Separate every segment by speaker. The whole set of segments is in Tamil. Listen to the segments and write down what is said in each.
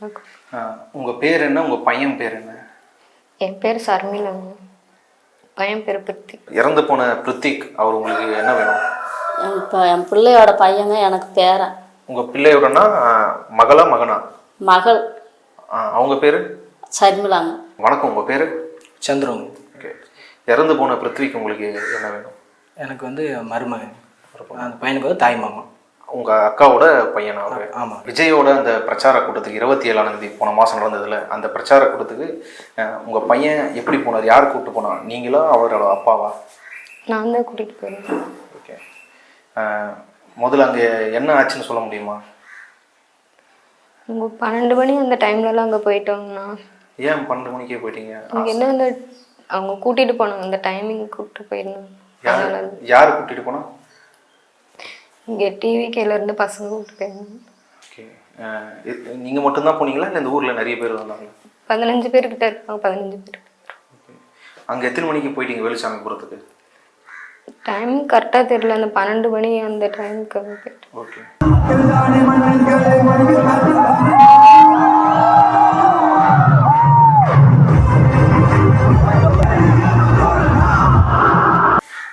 Speaker 1: ஆஹ் உங்க பேர் என்ன? உங்க பையன் பேர் என்ன?
Speaker 2: என் பேர் சர்மிளாங்க பையன் பேர் பிரித்தி
Speaker 1: இறந்து போன பிரித்திக் அவர் உங்களுக்கு என்ன வேணும்?
Speaker 3: இப்போ என் பிள்ளையோட பையங்க எனக்கு பேரன்.
Speaker 1: உங்க பிள்ளையோடனா மகளா மகனா?
Speaker 3: மகள்.
Speaker 1: அவங்க பேரு?
Speaker 3: சர்மிளாங்க.
Speaker 1: வணக்கம் உங்க பேரு?
Speaker 4: சந்திரன்
Speaker 1: ஓகே. இறந்து போன பிருத்விக்கு உங்களுக்கு என்ன வேணும்?
Speaker 4: எனக்கு வந்து மருமகன். அந்த பையனுக்கு வந்து தாய் மாமா.
Speaker 1: உங்க அக்காவோட பையன் அவரு
Speaker 4: ஆமாம்
Speaker 1: விஜயோட அந்த பிரச்சார கூட்டத்துக்கு இருபத்தி ஏழாம் தேதி போன மாசம் நடந்ததுல அந்த பிரச்சார கூட்டத்துக்கு அஹ், உங்க பையன் எப்படி போனார்? யார் கூப்பிட்டு போனா? நீங்களா அவரோட அப்பாவா?
Speaker 2: நான் தான் கூட்டிகிட்டு போயிருந்தேன்.
Speaker 1: ஓகே. முதல்ல அங்கே என்ன ஆச்சுன்னு சொல்ல முடியுமா?
Speaker 2: உங்க பன்னெண்டு மணி அந்த டைம்லலாம் அங்கே போயிட்டோங்கண்ணா.
Speaker 1: ஏன் பன்னெண்டு மணிக்கே போயிட்டீங்க?
Speaker 2: இங்கே என்ன அந்த அவங்க கூட்டிகிட்டு போனாங்க அந்த டைமிங் கூப்பிட்டு போயிருந்தாங்க
Speaker 1: யார் யார் கூட்டிட்டு போனா?
Speaker 2: இங்கே டிவி இருந்து பசங்க கூப்பிட்டு போயிருந்தாங்க
Speaker 1: ஓகே அஹ், இ- நீங்க மட்டும்தான் போனீங்களா? இல்லை இந்த ஊர்ல நிறைய பேர் வந்தாங்க
Speaker 2: பதினஞ்சு பேர்கிட்ட இருப்பாங்க பதினஞ்சு பேர்.
Speaker 1: அங்கே எத்தனை மணிக்கு போயிட்டீங்க வேலுசாமிபுரத்துக்கு
Speaker 2: டைம் கரெக்டாக தெரியல அந்த பன்னெண்டு மணி அந்த டைமுக்கு
Speaker 1: ஓகே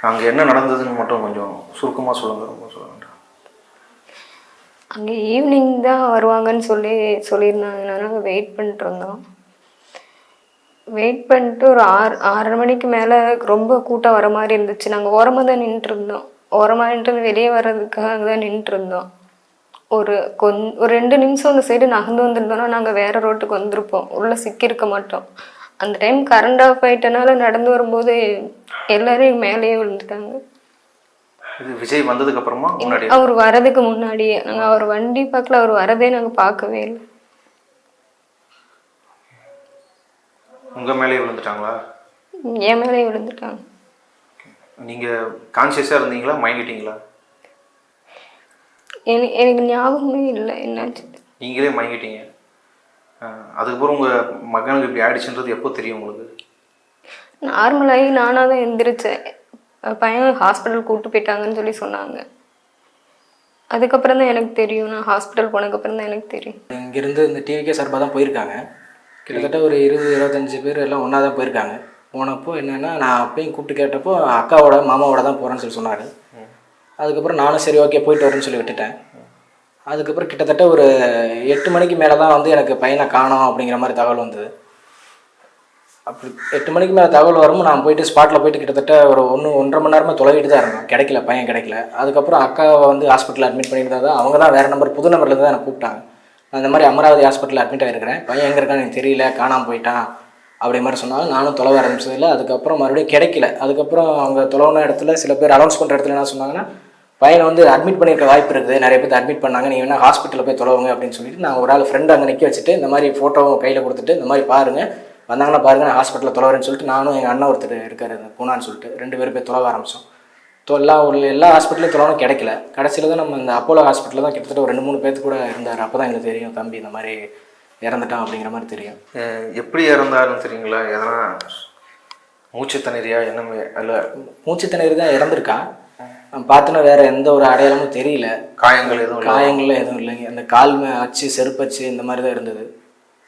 Speaker 1: அங்கே என்ன நடந்ததுன்னு மட்டும் கொஞ்சம் சுருக்கமாக சொல்லுங்க ரொம்ப சொல்ல வேண்டாம்
Speaker 2: அங்கே ஈவினிங் தான் வருவாங்கன்னு சொல்லி சொல்லியிருந்தாங்க. நாங்கள் வெயிட் பண்ணிட்டுருந்தோம் வெயிட் பண்ணிட்டு ஒரு ஆறு ஆறரை மணிக்கு மேலே ரொம்ப கூட்டம் வர மாதிரி இருந்துச்சு. நாங்கள் ஓரமாக தான் நின்றுட்டு இருந்தோம். ஓரமாக நின்று வெளியே வர்றதுக்காக தான் நின்றுட்டு இருந்தோம். ஒரு கொந் ஒரு ரெண்டு நிமிஷம் அந்த சைடு நகர்ந்து வந்திருந்தோம்னா நாங்கள் வேறு ரோட்டுக்கு வந்திருப்போம். உள்ளே சிக்கியிருக்க மாட்டோம். அந்த டைம் கரண்ட் ஆஃப் ஆயிட்டனால நடந்து வரும்போது எல்லோரும் மேலேயே விழுந்துட்டாங்க.
Speaker 1: இது விஜய் வந்ததுக்கு அப்புறமா முன்னாடி
Speaker 2: அவர் வரதுக்கு முன்னாடியே நாங்க அவர் வண்டி பார்க்கல அவர் வரதே நாங்க பார்க்கவே இல்லை.
Speaker 1: உங்க மேலேயே விழுந்துட்டாங்களா?
Speaker 2: என் மேலே விழுந்துட்டாங்க.
Speaker 1: நீங்க கான்சியஸா இருந்தீங்களா? மயங்கிட்டீங்களா?
Speaker 2: எனக்கு ஞாபகமே இல்லை. என்னாச்சு?
Speaker 1: நீங்களே மயங்கிட்டீங்க. அதுக்கப்புறம் உங்க மகனுக்கு இப்படி ஆயிடுச்சுன்றது எப்போ தெரியும் உங்களுக்கு?
Speaker 2: நார்மலாகி நானாக தான் எந்திரிச்சேன். பையன் ஹாஸ்பிட்டல் கூப்பிட்டு போயிட்டாங்கன்னு சொல்லி சொன்னாங்க. அதுக்கப்புறம் தான் எனக்கு தெரியும். நான் ஹாஸ்பிட்டல் போனதுக்கப்புறம் தான் எனக்கு தெரியும்.
Speaker 4: இங்கேருந்து இந்த டிவிக்கே சார்பாக தான் போயிருக்காங்க. கிட்டத்தட்ட ஒரு இருபது இருபத்தஞ்சி பேர் எல்லாம் ஒன்றா தான் போயிருக்காங்க. போனப்போ என்னென்னா நான் அப்பயும் கூப்பிட்டு கேட்டப்போ அக்காவோட மாமாவோட தான் போகிறேன்னு சொல்லி சொன்னார். அதுக்கப்புறம் நானும் சரி ஓகே போயிட்டு வரேன்னு சொல்லி விட்டுட்டேன். அதுக்கப்புறம் கிட்டத்தட்ட ஒரு எட்டு மணிக்கு மேலே தான் வந்து எனக்கு பையனை காணோம் அப்படிங்கிற மாதிரி தகவல் வந்தது. அப்படி எட்டு மணிக்கு மேலே தகவல் வரும்போது நான் போயிட்டு ஸ்பாட்டில் போயிட்டு கிட்டத்தட்ட ஒரு ஒன்று ஒன்றரை மணி நேரமாக தொலைவிட்டு தான் இருந்தேன். கிடைக்கல பையன் கிடைக்கல. அதுக்கப்புறம் அக்காவை வந்து ஹாஸ்பிட்டலில் அட்மிட் பண்ணியிருந்தா தான் அவங்க தான் வேறு நம்பர் புது நம்பர்லேருந்து தான் எனக்கு கூப்பிட்டாங்க. நான் இந்த மாதிரி அமராவதி ஹாஸ்பிட்டலில் அட்மிட் ஆகிருக்கிறேன் பையன் எங்கே இருக்கான்னு எனக்கு தெரியல காணாமல் போயிட்டான் அப்படி மாதிரி சொன்னாங்க. நானும் தொலைவ ஆரம்பிச்சதில்ல. அதுக்கப்புறம் மறுபடியும் கிடைக்கல. அதுக்கப்புறம் அவங்க தொலைவுன இடத்துல சில பேர் அனௌன்ஸ் பண்ணுற இடத்துல என்ன சொன்னாங்கன்னா பையனை வந்து அட்மிட் பண்ணியிருக்க வாய்ப்பு இருக்குது. நிறைய பேர் அட்மிட் பண்ணாங்க. நீங்கள் வேணால் ஹாஸ்பிட்டலில் போய் தொலைவுங்க அப்படின்னு சொல்லிட்டு நான் ஒரு ஆள் ஃப்ரெண்ட் அங்கே நிற்க வச்சுட்டு இந்த மாதிரி ஃபோட்டோவும் கையில் கொடுத்துட்டு இந்த மாதிரி பாருங்கள் வந்தாங்கன்னா பாருங்க நான் ஹாஸ்பிட்டலில் தொலைவரேன்னு சொல்லிட்டு நானும் எங்கள் அண்ணன் ஒருத்தர் இருக்காரு பூனான்னு சொல்லிட்டு. ரெண்டு பேரும் போய் தொலைவ ஆரம்பித்தோம் எல்லா ஒரு எல்லா ஹாஸ்பிட்டலையும் தொலைவனும் கிடைக்கல. கடைசியில் தான் நம்ம இந்த அப்போலோ ஹாஸ்பிட்டலில் தான் கிட்டத்தட்ட ஒரு ரெண்டு மூணு பேர்த்து கூட இருந்தார். அப்போ தான் எங்களுக்கு தெரியும் தம்பி இந்த மாதிரி இறந்துட்டான் அப்படிங்கிற மாதிரி தெரியும்.
Speaker 1: எப்படி இறந்தாருன்னு தெரியுங்களா? எதனா மூச்சு திணறியா என்னமே இல்லை?
Speaker 4: மூச்சு திணறி தான் இறந்துருக்கான் பார்த்தோன்னா வேற எந்த ஒரு அடையாளமும் தெரியல.
Speaker 1: காயங்கள் எதுவும்
Speaker 4: காயங்கள்லாம் எதுவும் இல்லைங்க. அந்த கால் அச்சு செருப்பச்சு இந்த மாதிரி தான் இருந்தது.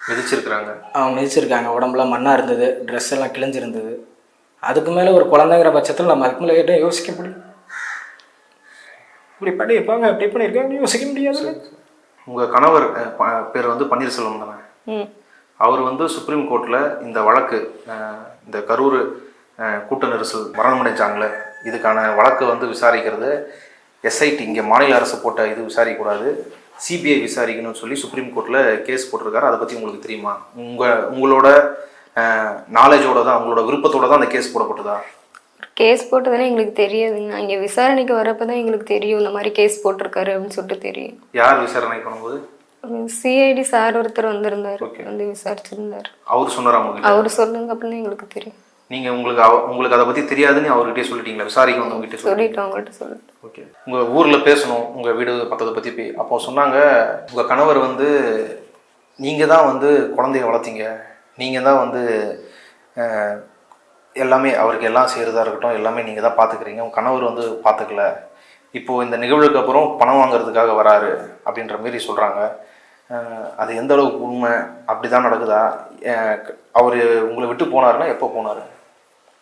Speaker 1: மிதிச்சிருக்கிறாங்க.
Speaker 4: அவங்க மிதிச்சிருக்காங்க. உடம்புலாம் மண்ணாக இருந்தது ட்ரெஸ் எல்லாம் கிழிஞ்சிருந்தது. அதுக்கு மேலே ஒரு குழந்தைங்கிற பட்சத்தில் நம்ம அதுக்கு மேலே எதுவும் யோசிக்க முடியும்? இப்படி பண்ணியிருப்பாங்க அப்படி பண்ணியிருக்காங்க யோசிக்க முடியாது.
Speaker 1: உங்க கணவர் பேர் வந்து பன்னீர்செல்வம் தானே?
Speaker 2: ம்.
Speaker 1: அவர் வந்து சுப்ரீம் கோர்ட்டில் இந்த வழக்கு இந்த கரூர் கூட்ட நெரிசல் மரணமடைஞ்சாங்களே இதுக்கான வழக்கு வந்து விசாரிக்கிறது. எஸ்ஐடி இங்கே மாநில அரசு போட்ட இது விசாரிக்கக்கூடாது. சிபிஐ விசாரிக்கணும்னு சொல்லி சுப்ரீம் கோர்ட்டில் கேஸ் போட்டிருக்காரு. அதை பற்றி உங்களுக்கு தெரியுமா? உங்கள் உங்களோட நாலேஜோட தான் உங்களோட விருப்பத்தோட தான் அந்த கேஸ் போடப்பட்டதா?
Speaker 2: கேஸ் போட்டதுன்னா எங்களுக்கு தெரியாதுங்க இங்கே விசாரணைக்கு வரப்போ தான் எங்களுக்கு தெரியும் இந்த மாதிரி கேஸ் போட்டிருக்காரு அப்படின்னு சொல்லிட்டு தெரியும்.
Speaker 1: யார் விசாரணை பண்ணும்போது?
Speaker 2: சிஐடி சார் ஒருத்தர் வந்திருந்தாரு. வந்து விசாரிச்சிருந்தாரு.
Speaker 1: அவர் சொன்னார்
Speaker 2: அவர் சொல்லுங்க அப்படின்னு எங்களுக்கு தெரியும்.
Speaker 1: நீங்கள் உங்களுக்கு அவ- உங்களுக்கு அதை பற்றி தெரியாதுன்னு அவர்கிட்டயே சொல்லிட்டீங்களா? விசாரிக்க வந்தவங்ககிட்ட சொல்லி
Speaker 2: சொல்லிட்டு அவங்கள்ட்ட சொல்லிட்டு
Speaker 1: ஓகே. உங்கள் ஊரில் பேசணும் உங்கள் வீடு பத்ததை பற்றி பே அப்போ சொன்னாங்க உங்கள் கணவர் வந்து நீங்கள் தான் வந்து குழந்தைய வளர்த்தீங்க. நீங்கள் தான் வந்து எல்லாமே அவருக்கு எல்லாம் செய்கிறதா இருக்கட்டும் எல்லாமே நீங்கள் தான் பார்த்துக்கிறீங்க உங்கள் கணவர் வந்து பார்த்துக்கல இப்போது இந்த நிகழ்வுக்கு அப்புறம் பணம் வாங்குறதுக்காக வராரு அப்படின்ற மாரி சொல்கிறாங்க அது எந்த அளவுக்கு உண்மை? அப்படிதான் நடக்குதா? அவர் உங்களை விட்டு போனாருன்னா எப்போ போனார்?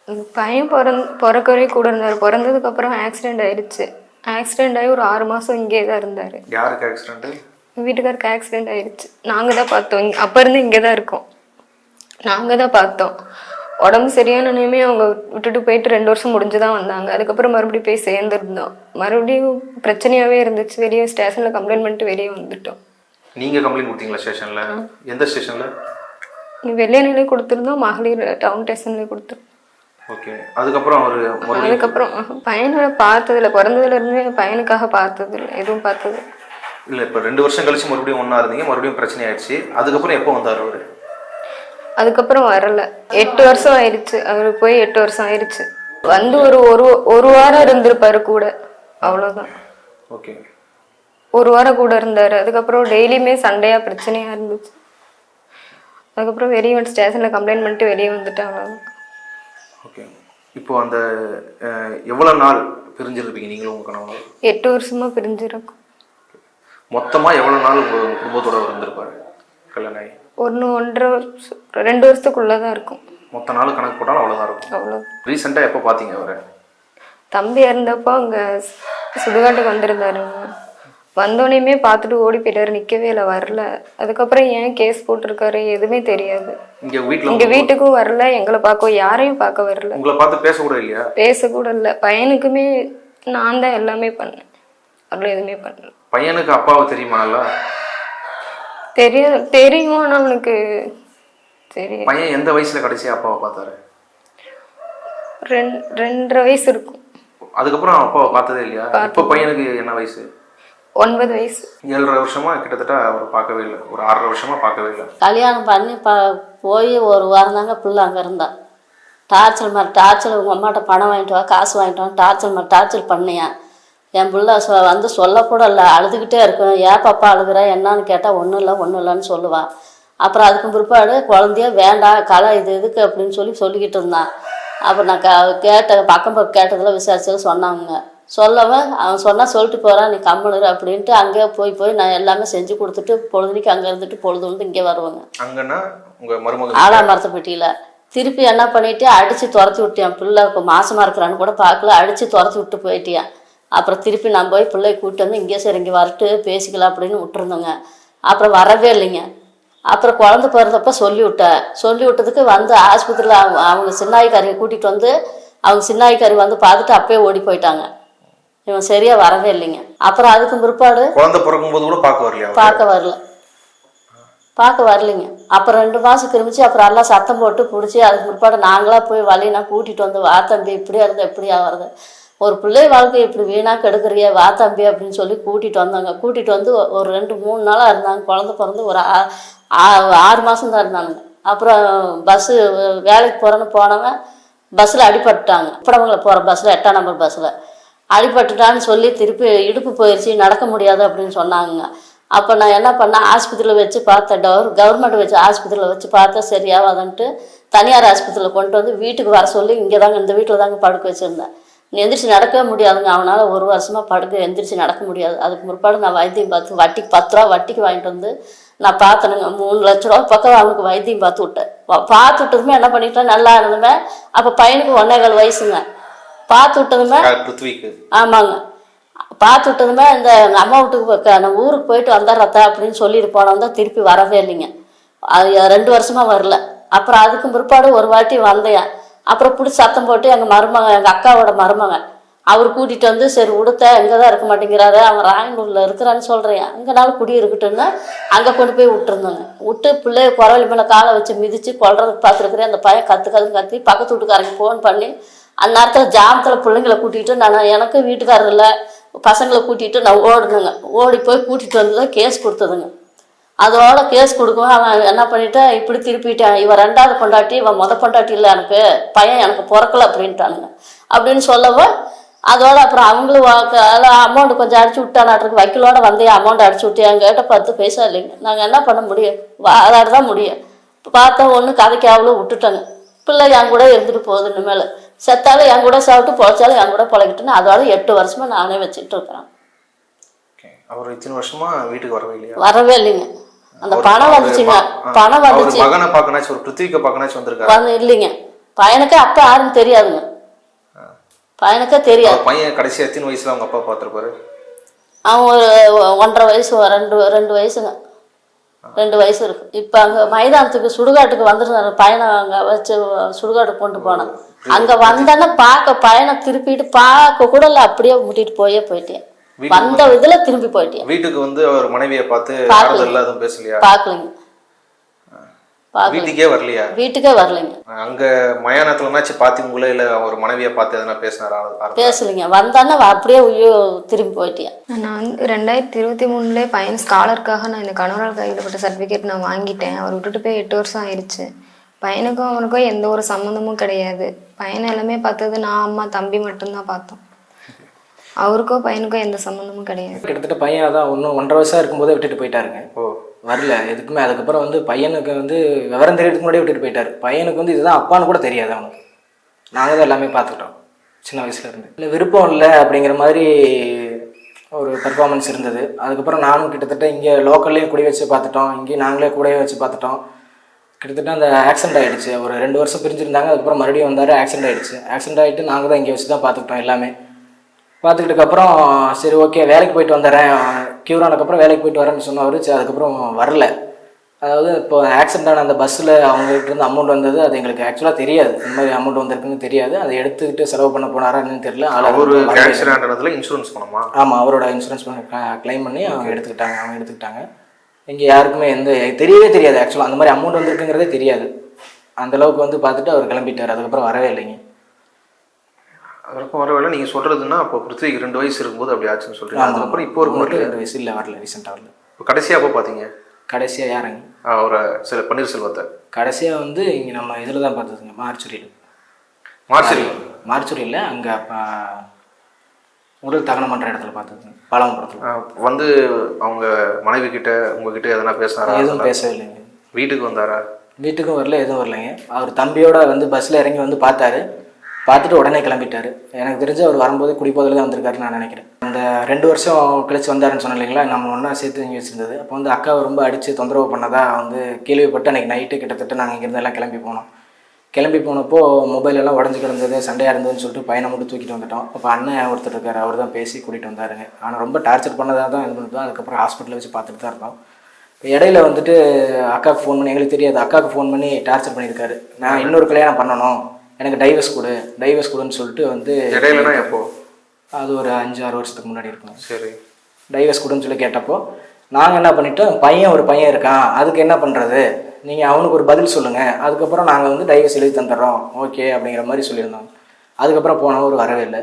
Speaker 2: இந்த பையன் பிறந் பிறக்கவே கூட இருந்தார். பிறந்ததுக்கப்புறம் ஆக்சிடெண்ட் ஆயிடுச்சு. ஆக்சிடெண்ட் ஆகி ஒரு ஆறு மாதம் இங்கே தான் இருந்தார்.
Speaker 1: யாருக்கு ஆக்சிடென்ட்டு
Speaker 2: வீட்டுக்காருக்கு ஆக்சிடெண்ட் ஆயிடுச்சு. நாங்கள் தான் பார்த்தோம். இங்க- அப்ப இருந்து இங்கே தான் இருக்கோம். நாங்கள் தான் பார்த்தோம். உடம்பு சரியானனையுமே அவங்க விட்டுட்டு போயிட்டு ரெண்டு வருஷம் முடிஞ்சு தான் வந்தாங்க. அதுக்கப்புறம் மறுபடியும் போய் சேர்ந்துருந்தோம். மறுபடியும் பிரச்சனையாகவே இருந்துச்சு. வெளியே ஸ்டேஷனில் கம்ப்ளைண்ட் பண்ணிட்டு வெளியே வந்துட்டோம்.
Speaker 1: நீங்கள் கம்ப்ளைண்ட் கொடுத்தீங்களா ஸ்டேஷனில்? எந்த ஸ்டேஷனில்?
Speaker 2: இங்க வெள்ளையனிலே கொடுத்துருந்தோம். மகளிர் டவுன் ஸ்டேஷன்லேயே கொடுத்துருந்தோம்.
Speaker 1: ஓகே அதுக்கப்புறம் அவர்
Speaker 2: அதுக்கப்புறம் பையனை பார்த்ததில்ல. பிறந்ததுல இருந்தே பையனுக்காக பார்த்ததில்ல. எதுவும் பார்த்தது
Speaker 1: இல்லை இப்போ ரெண்டு வருஷம் கழிச்சு மறுபடியும் ஒன்றா இருந்தீங்க. மறுபடியும் பிரச்சனை ஆயிடுச்சு. அதுக்கப்புறம் எப்போ வந்தார் அவர்?
Speaker 2: அதுக்கப்புறம் வரல. எட்டு வருஷம் ஆயிடுச்சு. அவர் போய் எட்டு வருஷம் ஆயிடுச்சு. வந்து ஒரு ஒரு ஒரு வாரம் இருந்திருப்பாரு கூட. அவ்வளோதான்
Speaker 1: ஓகே
Speaker 2: ஒரு வாரம் கூட இருந்தார். அதுக்கப்புறம் டெய்லியுமே சண்டையாக பிரச்சனையாக இருந்துச்சு. அதுக்கப்புறம் வெளியே வந்து ஸ்டேஷனில் கம்ப்ளைண்ட் பண்ணிட்டு வெளியே வந்துட்டேன் அவ்வளோதான்
Speaker 1: ஓகே. இப்போ அந்த அஹ், எவ்வளவு நாள் பிரிஞ்சிருப்பீங்க நீங்களும் உங்க கணவனும்
Speaker 2: எட்டு வருஷமாக பிரிஞ்சிருக்கும்.
Speaker 1: மொத்தமா எவ்வளவு நாள் குடும்பத்தோட இருந்திருப்பாரு? கல்யாணம் ஆகி?
Speaker 2: ஒன்று ஒன்றரை வருஷம் ரெண்டு வருஷத்துக்குள்ளே தான் இருக்கும்.
Speaker 1: மொத்த நாள் கணக்கு போட்டாலும் அவ்வளவுதான் இருக்கும்.
Speaker 2: அவ்வளோ
Speaker 1: ரீசெண்டாக எப்போ பார்த்தீங்க அவரை?
Speaker 2: தம்பி இறந்தப்போ அங்கே சுடுகாட்டுக்கு வந்திருந்தாருங்க. வந்தோடனேயுமே பார்த்துட்டு ஓடி போயிட்டாரு நிற்கவே இல்லை வரல. அதுக்கப்புறம் ஏன் கேஸ் போட்டிருக்காரு எதுவுமே தெரியாது.
Speaker 1: இங்க வீட்டில்
Speaker 2: இங்க வீட்டுக்கும் வரல எங்களை பார்க்க யாரையும் பார்க்க வரல.
Speaker 1: உங்களை பார்த்து பேசக்கூட இல்லையா?
Speaker 2: பேசக்கூட இல்லை. பையனுக்குமே நான் தான் எல்லாமே பண்ணேன். அவ்வளோ எதுவுமே பண்ணல.
Speaker 1: பையனுக்கு அப்பாவை தெரியுமா நல்லா?
Speaker 2: தெரிய தெரியும் ஆனால் அவனுக்கு சரி
Speaker 1: பையன் எந்த வயசுல கடைசியா அப்பாவை பார்த்தாரு?
Speaker 2: ரெண் ரெண்டரை வயசு இருக்கும்.
Speaker 1: அதுக்கப்புறம் அப்பாவை பார்த்ததே இல்லையா? இப்போ பையனுக்கு என்ன வயசு?
Speaker 2: ஒன்பது வயசு.
Speaker 1: ஏழரை வருஷமா கிட்டத்தட்ட அவரை பார்க்கவே இல்லை. ஒரு ஆறரை வருஷமா பார்க்கவே இல்லை.
Speaker 3: கல்யாணம் பண்ணி ப போய் ஒரு வாரம் தாங்க பிள்ளை அங்கே இருந்தா. டார்ச்சர் மாதிரி டார்ச்சர் உங்கள் அம்மாட்ட பணம் வாங்கிட்டு வா காசு வாங்கிட்டு வா டார்ச்சர் மாதிரி டார்ச்சர் பண்ணியான் என் பிள்ளை சொ வந்து சொல்லக்கூட இல்லை அழுதுகிட்டே இருக்கும் ஏன் பாப்பா அழுகுற? என்னன்னு கேட்டால் ஒன்றும் இல்லை ஒன்றும் இல்லைன்னு சொல்லுவான் அப்புறம் அதுக்கு பிற்பாடு குழந்தைய வேண்டாம் கலை இது எதுக்கு அப்படின்னு சொல்லி சொல்லிக்கிட்டு இருந்தான் அப்புறம் நான் க கேட்ட பக்கம் பக்கம் கேட்டதில் விசாரிச்சது சொன்னாங்க. சொல்லவன் அவன் சொன்னால் சொல்லிட்டு போகிறான் நீ கம்முனுரு அப்படின்ட்டு அங்கேயே போய் போய் நான் எல்லாமே செஞ்சு கொடுத்துட்டு பொழுதுனிக்கு அங்கே இருந்துட்டு பொழுது வந்து இங்கே வருவாங்க.
Speaker 1: அங்கன்னா உங்க மருமகன்
Speaker 3: ஆலாமரத்தைப்பட்டியில் திருப்பி என்ன பண்ணிட்டு அடித்து துரத்தி விட்டியான். பிள்ளை மாசமாக இருக்கிறான்னு கூட பார்க்கல. அடித்து துரத்தி விட்டு போயிட்டியான். அப்புறம் திருப்பி நான் போய் பிள்ளைய கூப்பிட்டு வந்து இங்கே சரி இங்கே வரட்டு பேசிக்கலாம் அப்படின்னு விட்டுருந்தோங்க. அப்புறம் வரவே இல்லைங்க. அப்புறம் குழந்தை பிறந்தப்ப சொல்லி விட்டேன் சொல்லி விட்டதுக்கு வந்து ஆஸ்பத்திரியில் அவங்க அவங்க சின்னாய்க்காரியை கூட்டிகிட்டு வந்து அவங்க சின்னாய்க்காரி வந்து பார்த்துட்டு அப்பயே ஓடி போயிட்டாங்க. இவன் சரியாக வரவே இல்லைங்க. அப்புறம் அதுக்கு பிற்பாடு
Speaker 1: குழந்தை பிறக்கும் போது கூட பார்க்க வரலையா அவரு?
Speaker 3: பார்க்க வரல. பார்க்க வரலைங்க. அப்புறம் ரெண்டு மாதம் கிருமிச்சு அப்புறம் எல்லாம் சத்தம் போட்டு பிடிச்சி அதுக்கு முற்பாடு நாங்களாக போய் வழினா கூட்டிகிட்டு வந்து வா தம்பி இப்படியா இருந்த எப்படியா வருது ஒரு பிள்ளை வாழ்க்கை இப்படி வீணாக கெடுக்குறிய வா தம்பி அப்படின்னு சொல்லி கூட்டிகிட்டு வந்தாங்க. கூட்டிகிட்டு வந்து ஒரு ரெண்டு மூணு நாளாக இருந்தாங்க. குழந்த பிறந்து ஒரு ஆறு மாதம் தான் இருந்தானுங்க அப்புறம் பஸ்ஸு வேலைக்கு போகிறேன்னு போனவன் பஸ்ஸில் அடிபட்டுட்டாங்க. அப்புறவங்களை போகிற பஸ்ஸில் எட்டாம் நம்பர் பஸ்ஸில் அடிபட்டுட்டான்னு சொல்லி திருப்பி இடுப்பு போயிடுச்சு நடக்க முடியாது அப்படின்னு சொன்னாங்க. அப்போ நான் என்ன பண்ணேன்? ஆஸ்பத்திரியில் வச்சு பார்த்தேன். டவர் கவர்மெண்ட் வச்சு ஆஸ்பத்திரியில் வச்சு பார்த்தா சரியாகாதுன்ட்டு தனியார் ஆஸ்பத்திரியில் கொண்டு வந்து வீட்டுக்கு வர சொல்லி இங்கே தாங்க இந்த வீட்டில் தாங்க படுக்க வச்சுருந்தேன். நீ எந்திரிச்சு நடக்கவே முடியாதுங்க. அவனால் ஒரு வருஷமாக படுக்க எந்திரிச்சு நடக்க முடியாது. அதுக்கு முற்பாடு நான் வைத்தியம் பார்த்து வட்டிக்கு பத்து ரூபா வட்டிக்கு வாங்கிட்டு வந்து நான் பார்த்தனுங்க. மூணு லட்ச ரூபா பக்கம் அவனுக்கு வைத்தியம் பார்த்து விட்டேன். பார்த்து விட்டதுமே என்ன பண்ணிட்டேன்? நல்லா இருந்ததுமே அப்போ பையனுக்கு ஒன்னே கால் வயசுங்க. பார்த்து விட்டதுமே ஆமாங்க. பார்த்து விட்டதுமே இந்த எங்கள் அம்மா வீட்டுக்கு நான் ஊருக்கு போயிட்டு வந்துடுறத்தா அப்படின்னு சொல்லிட்டு தான் திருப்பி வரவே இல்லைங்க. அது ரெண்டு வருஷமா வரல. அப்புறம் அதுக்கும் பிற்பாடு ஒரு வாட்டி வந்தேன். அப்புறம் பிடிச்சி சத்தம் போட்டு எங்கள் மருமகன் எங்கள் அக்காவோட மருமகன் அவர் கூட்டிகிட்டு வந்து சரி உடுத்த இங்கே தான் இருக்க மாட்டேங்கிறாரு. அவன் ராயனூரில் இருக்கிறான்னு சொல்கிறேன் அங்கேனாலும் குடி இருக்கட்டுன்னு அங்கே கொண்டு போய் விட்டுருந்தாங்க. விட்டு பிள்ளைய குரவழி மேலே காலை வச்சு மிதித்து கொல்றதுக்கு பார்த்துருக்குறேன். அந்த பையன் கற்று கற்று கத்தி பக்கத்து வீட்டுக்காரங்க ஃபோன் பண்ணி அந்த நேரத்தில் ஜாமத்தில் பிள்ளைங்களை கூட்டிகிட்டு நான் எனக்கு வீட்டுக்காரர் இல்லை பசங்களை கூட்டிகிட்டு நான் ஓடுனேங்க. ஓடி போய் கூட்டிகிட்டு வந்து கேஸ் கொடுத்ததுங்க. அதோட கேஸ் கொடுக்கவும் அவன் என்ன பண்ணிட்டேன் இப்படி திருப்பிட்டான். இவன் ரெண்டாவது பொண்டாட்டி இவன் முத பொண்டாட்டி இல்லை எனக்கு பையன் எனக்கு பிறக்கல அப்படின்ட்டானுங்க. அப்படின்னு சொல்லவும் அதோட அப்புறம் அவங்களும் அமௌண்ட் கொஞ்சம் அடிச்சு விட்டானாட்டுருக்கு வக்கீலோட வந்தே அமௌண்ட் அடிச்சு விட்டு என்கிட்ட பத்து பைசா இல்லைங்க. நாங்கள் என்ன பண்ண முடியும்? வாதாட தான் முடியும். பார்த்தா ஒன்று கதைக்கு அவ்வளோ விட்டுட்டாங்க. பிள்ளை என் கூட இருந்துட்டு போகுது இனிமேல். செத்தாலும் என் கூட சாப்பிட்டு பொழைச்சாலும் என் கூட பொழைக்கிட்டுன்னு அதோட எட்டு வருஷமா நானே வச்சுட்டு இருக்கிறேன்.
Speaker 1: அவர் இத்தனை வருஷமா வீட்டுக்கு வரவே இல்லையா?
Speaker 3: வரவே இல்லைங்க. அந்த பணம் வந்துச்சுங்க. பணம் வந்துச்சு.
Speaker 1: மகனை பார்க்கனாச்சும் ஒரு பிருத்திவிக்க பார்க்கனாச்சும் வந்திருக்காரு.
Speaker 3: வந்து இல்லைங்க. பையனுக்கே அப்பா யாருன்னு தெரியாதுங்க. பையனுக்கே தெரியாது.
Speaker 1: பையன் கடைசி எத்தனை வயசுல அவங்க அப்பா பார்த்திருப்பாரு?
Speaker 3: அவன் ஒரு ஒன்றரை வயசு ரெண்டு ரெண்டு வயசுங்க. ரெண்டு வயசு இருக்கு. இப்போ அங்கே மைதானத்துக்கு சுடுகாட்டுக்கு வந்துருந்தாரு பையனை அங்கே வச்சு சுடுகாட்டுக்கு கொண்டு போனேன். அங்கே வந்தேன்னா பார்க்க பையனை திருப்பிட்டு பார்க்க கூட இல்லை. அப்படியே முட்டிட்டு போயே போயிட்டேன். வந்த இதில் திரும்பி போயிட்டேன்.
Speaker 1: வீட்டுக்கு வந்து அவர் மனைவியை பார்த்து
Speaker 3: பார்க்கல.
Speaker 1: எதுவும் பேசலையா?
Speaker 3: பார்க்கலைங்க. பார்க்கல
Speaker 1: வீட்டுக்கே வரலையா?
Speaker 3: வீட்டுக்கே வரலைங்க.
Speaker 1: அங்க மயானத்துலனாச்சும் பாத்தீங்களா? இல்ல அவர் மனைவியை பார்த்து எதனா பேசினாரா?
Speaker 3: பேசலைங்க. வந்தான்னா அப்படியே ஐயோ திரும்பி போயிட்டேன்
Speaker 2: நான் வந்து ரெண்டாயிரத்தி இருபத்தி மூணுலேயே பையன் ஸ்காலருக்காக நான் இந்த கணவரால் கைவிடப்பட்ட சர்டிஃபிகேட் நான் வாங்கிட்டேன். அவர் விட்டுட்டு போய் எட்டு வருஷம் ஆயிடுச்சு பையனுக்கும் அவனுக்கும் எந்த ஒரு சம்மந்தமும் கிடையாது. பையனை எல்லாமே பார்த்தது நான் அம்மா தம்பி மட்டும்தான் பார்த்தோம். அவருக்கோ பையனுக்கோ எந்த சம்மந்தமும் கிடையாது.
Speaker 4: கிட்டத்தட்ட பையன் அதான் ஒன்றும் ஒன்றரை வயசாக இருக்கும்போதே விட்டுட்டு போயிட்டாருங்க.
Speaker 1: ஓ.
Speaker 4: வரல. எதுக்குமே அதுக்கப்புறம் வந்து பையனுக்கு வந்து விவரம் தெரியறதுக்கு முன்னாடியே விட்டுட்டு போயிட்டார். பையனுக்கு வந்து இதுதான் அப்பான்னு கூட தெரியாது அவனுக்கு. நாங்கள் தான் எல்லாமே பார்த்துக்கிட்டோம் சின்ன வயசுலேருந்து இல்லை விருப்பம் இல்லை அப்படிங்கிற மாதிரி ஒரு பர்ஃபார்மன்ஸ் இருந்தது. அதுக்கப்புறம் நானும் கிட்டத்தட்ட இங்கே லோக்கல்லையும் குடி வச்சு பார்த்துட்டோம். இங்கேயும் நாங்களே கூடவே வச்சு பார்த்துட்டோம். கிட்டத்தட்ட அந்த ஆக்சிடென்ட் ஆகிடுச்சு ஒரு ரெண்டு வருஷம் பிரிஞ்சிருந்தாங்க. அதுக்கப்புறம் மறுபடியும் வந்தார் ஆக்சிடென்ட் ஆகிடுச்சு ஆக்சிடென்ட் ஆகிட்டு நாங்கள் தான் இங்கே வச்சு தான் பார்த்துக்கிட்டோம் எல்லாமே. பார்த்துக்கிட்டதுக்கப்புறம் சரி ஓகே வேலைக்கு போயிட்டு வந்துடுறேன். க்யூர் ஆனதுக்கப்புறம் வேலைக்கு போயிட்டு வரேன்னு சொன்னவர் சரி அதுக்கப்புறம் வரல. அதாவது இப்போ ஆக்சிடென்ட் ஆன அந்த பஸ்ஸில் அவங்ககிட்ட இருந்து அமௌண்ட் வந்தது அது எங்களுக்கு ஆக்சுவலாக தெரியாது. இந்த மாதிரி அமௌண்ட் வந்திருக்குன்னு தெரியாது. அதை எடுத்துக்கிட்டு செலவு பண்ண போனாரா என்னன்னு தெரியல.
Speaker 1: அவரு. ஆக்சிடென்ட் இன்சூரன்ஸ் பணமா
Speaker 4: ஆமாம் அவரோட இன்சூரன்ஸ் க்ளைம் பண்ணி அவங்க எடுத்துக்கிட்டாங்க அவங்க எடுத்துக்கிட்டாங்க. இங்கே யாருக்குமே எந்த தெரியவே தெரியாது ஆக்சுவலாக அந்த மாதிரி அமௌண்ட் வந்திருக்குங்கிறதே தெரியாது. அந்த அளவுக்கு வந்து பார்த்துட்டு அவர் கிளம்பிட்டார். அதுக்கப்புறம் வரவே இல்லைங்க.
Speaker 1: அதற்கும் வரவில்லை நீங்க சொல்றதுன்னா அப்போ பிருத்திவிக்கு ரெண்டு வயசு இருக்கும்போது அப்படி ஆச்சுன்னு
Speaker 4: ஆமா.
Speaker 1: அதுக்கப்புறம் இப்போ
Speaker 4: அவருக்கு
Speaker 1: வரல
Speaker 4: ரெண்டு வயசு இல்லை வரல ரீசெண்டாக வரல.
Speaker 1: இப்போ கடைசியா அப்போ பாத்தீங்க
Speaker 4: கடைசியாக யாருங்க?
Speaker 1: அவரை சில பன்னீர்செல்வத்தை
Speaker 4: கடைசியாக வந்து இங்கே நம்ம இதில் தான் பார்த்ததுங்க மார்ச்சுரியில்
Speaker 1: மார்ச்சரி
Speaker 4: மார்ச்சுரியில் அங்கே உடல் தகனம் பண்ணுற இடத்துல பார்த்ததுங்க பாலமபுரத்தில்
Speaker 1: வந்து அவங்க மனைவி கிட்ட உங்ககிட்ட எதனா பேசினாரா?
Speaker 4: எதுவும் பேசவே இல்லைங்க
Speaker 1: வீட்டுக்கு வந்தாரா?
Speaker 4: வீட்டுக்கும் வரல எதுவும் வரலைங்க. அவர் தம்பியோட வந்து பஸ்ஸில் இறங்கி வந்து பார்த்தாரு. பார்த்துட்டு உடனே கிளம்பிட்டாரு. எனக்கு தெரிஞ்சு அவர் வரும்போது குடிப்போதில் தான் வந்திருக்காருன்னு நான் நினைக்கிறேன். அந்த ரெண்டு வருஷம் கழிச்சு வந்தாருன்னு சொன்னேன் இல்லைங்களா? நம்ம ஒன்றா சேர்த்து இங்கே வச்சுருந்தது. அப்போ வந்து அக்காவை ரொம்ப அடித்து தொந்தரவு பண்ணதாக வந்து கேள்விப்பட்டு அன்றைக்கி நைட்டு கிட்டத்தட்ட நாங்கள் இங்கேருந்து எல்லாம் கிளம்பி போனோம். கிளம்பி போனப்போ மொபைல் எல்லாம் உடஞ்சி கிடந்தது சண்டையாக இருந்ததுன்னு சொல்லிட்டு பையனை மட்டும் தூக்கிட்டு வந்துட்டோம். அப்போ அண்ணன் ஒருத்தர் இருக்கார் அவர் தான் பேசி கூட்டிகிட்டு வந்தாருங்க. ஆனால் ரொம்ப டார்ச்சர் பண்ணதாக தான் இது பண்ணுறோம் அதுக்கப்புறம் ஹாஸ்பிட்டலில் வச்சு பார்த்துட்டு தான் இருந்தோம். இப்போ இடையில வந்துட்டு அக்காவுக்கு ஃபோன் பண்ணி எங்களுக்கு தெரியாது அக்காவுக்கு ஃபோன் பண்ணி டார்ச்சர் பண்ணியிருக்காரு நான் இன்னொரு கல்யாணம் பண்ணணும். எனக்கு டைவர்ஸ் கொடு டைவர்ஸ் கொடுன்னு சொல்லிட்டு வந்து
Speaker 1: இடையிலனா எப்போ?
Speaker 4: அது ஒரு அஞ்சு ஆறு வருஷத்துக்கு முன்னாடி இருக்கும்.
Speaker 1: சரி.
Speaker 4: டைவர்ஸ் கொடுன்னு சொல்லி கேட்டப்போ நாங்கள் என்ன பண்ணிட்டோம் பையன் ஒரு பையன் இருக்கான் அதுக்கு என்ன பண்ணுறது நீங்கள் அவனுக்கு ஒரு பதில் சொல்லுங்கள் அதுக்கப்புறம் நாங்கள் வந்து டைவர்ஸ் எழுதி தந்துடுறோம். ஓகே அப்படிங்கிற மாதிரி சொல்லியிருந்தோம். அதுக்கப்புறம் போனவர் வரவே இல்லை.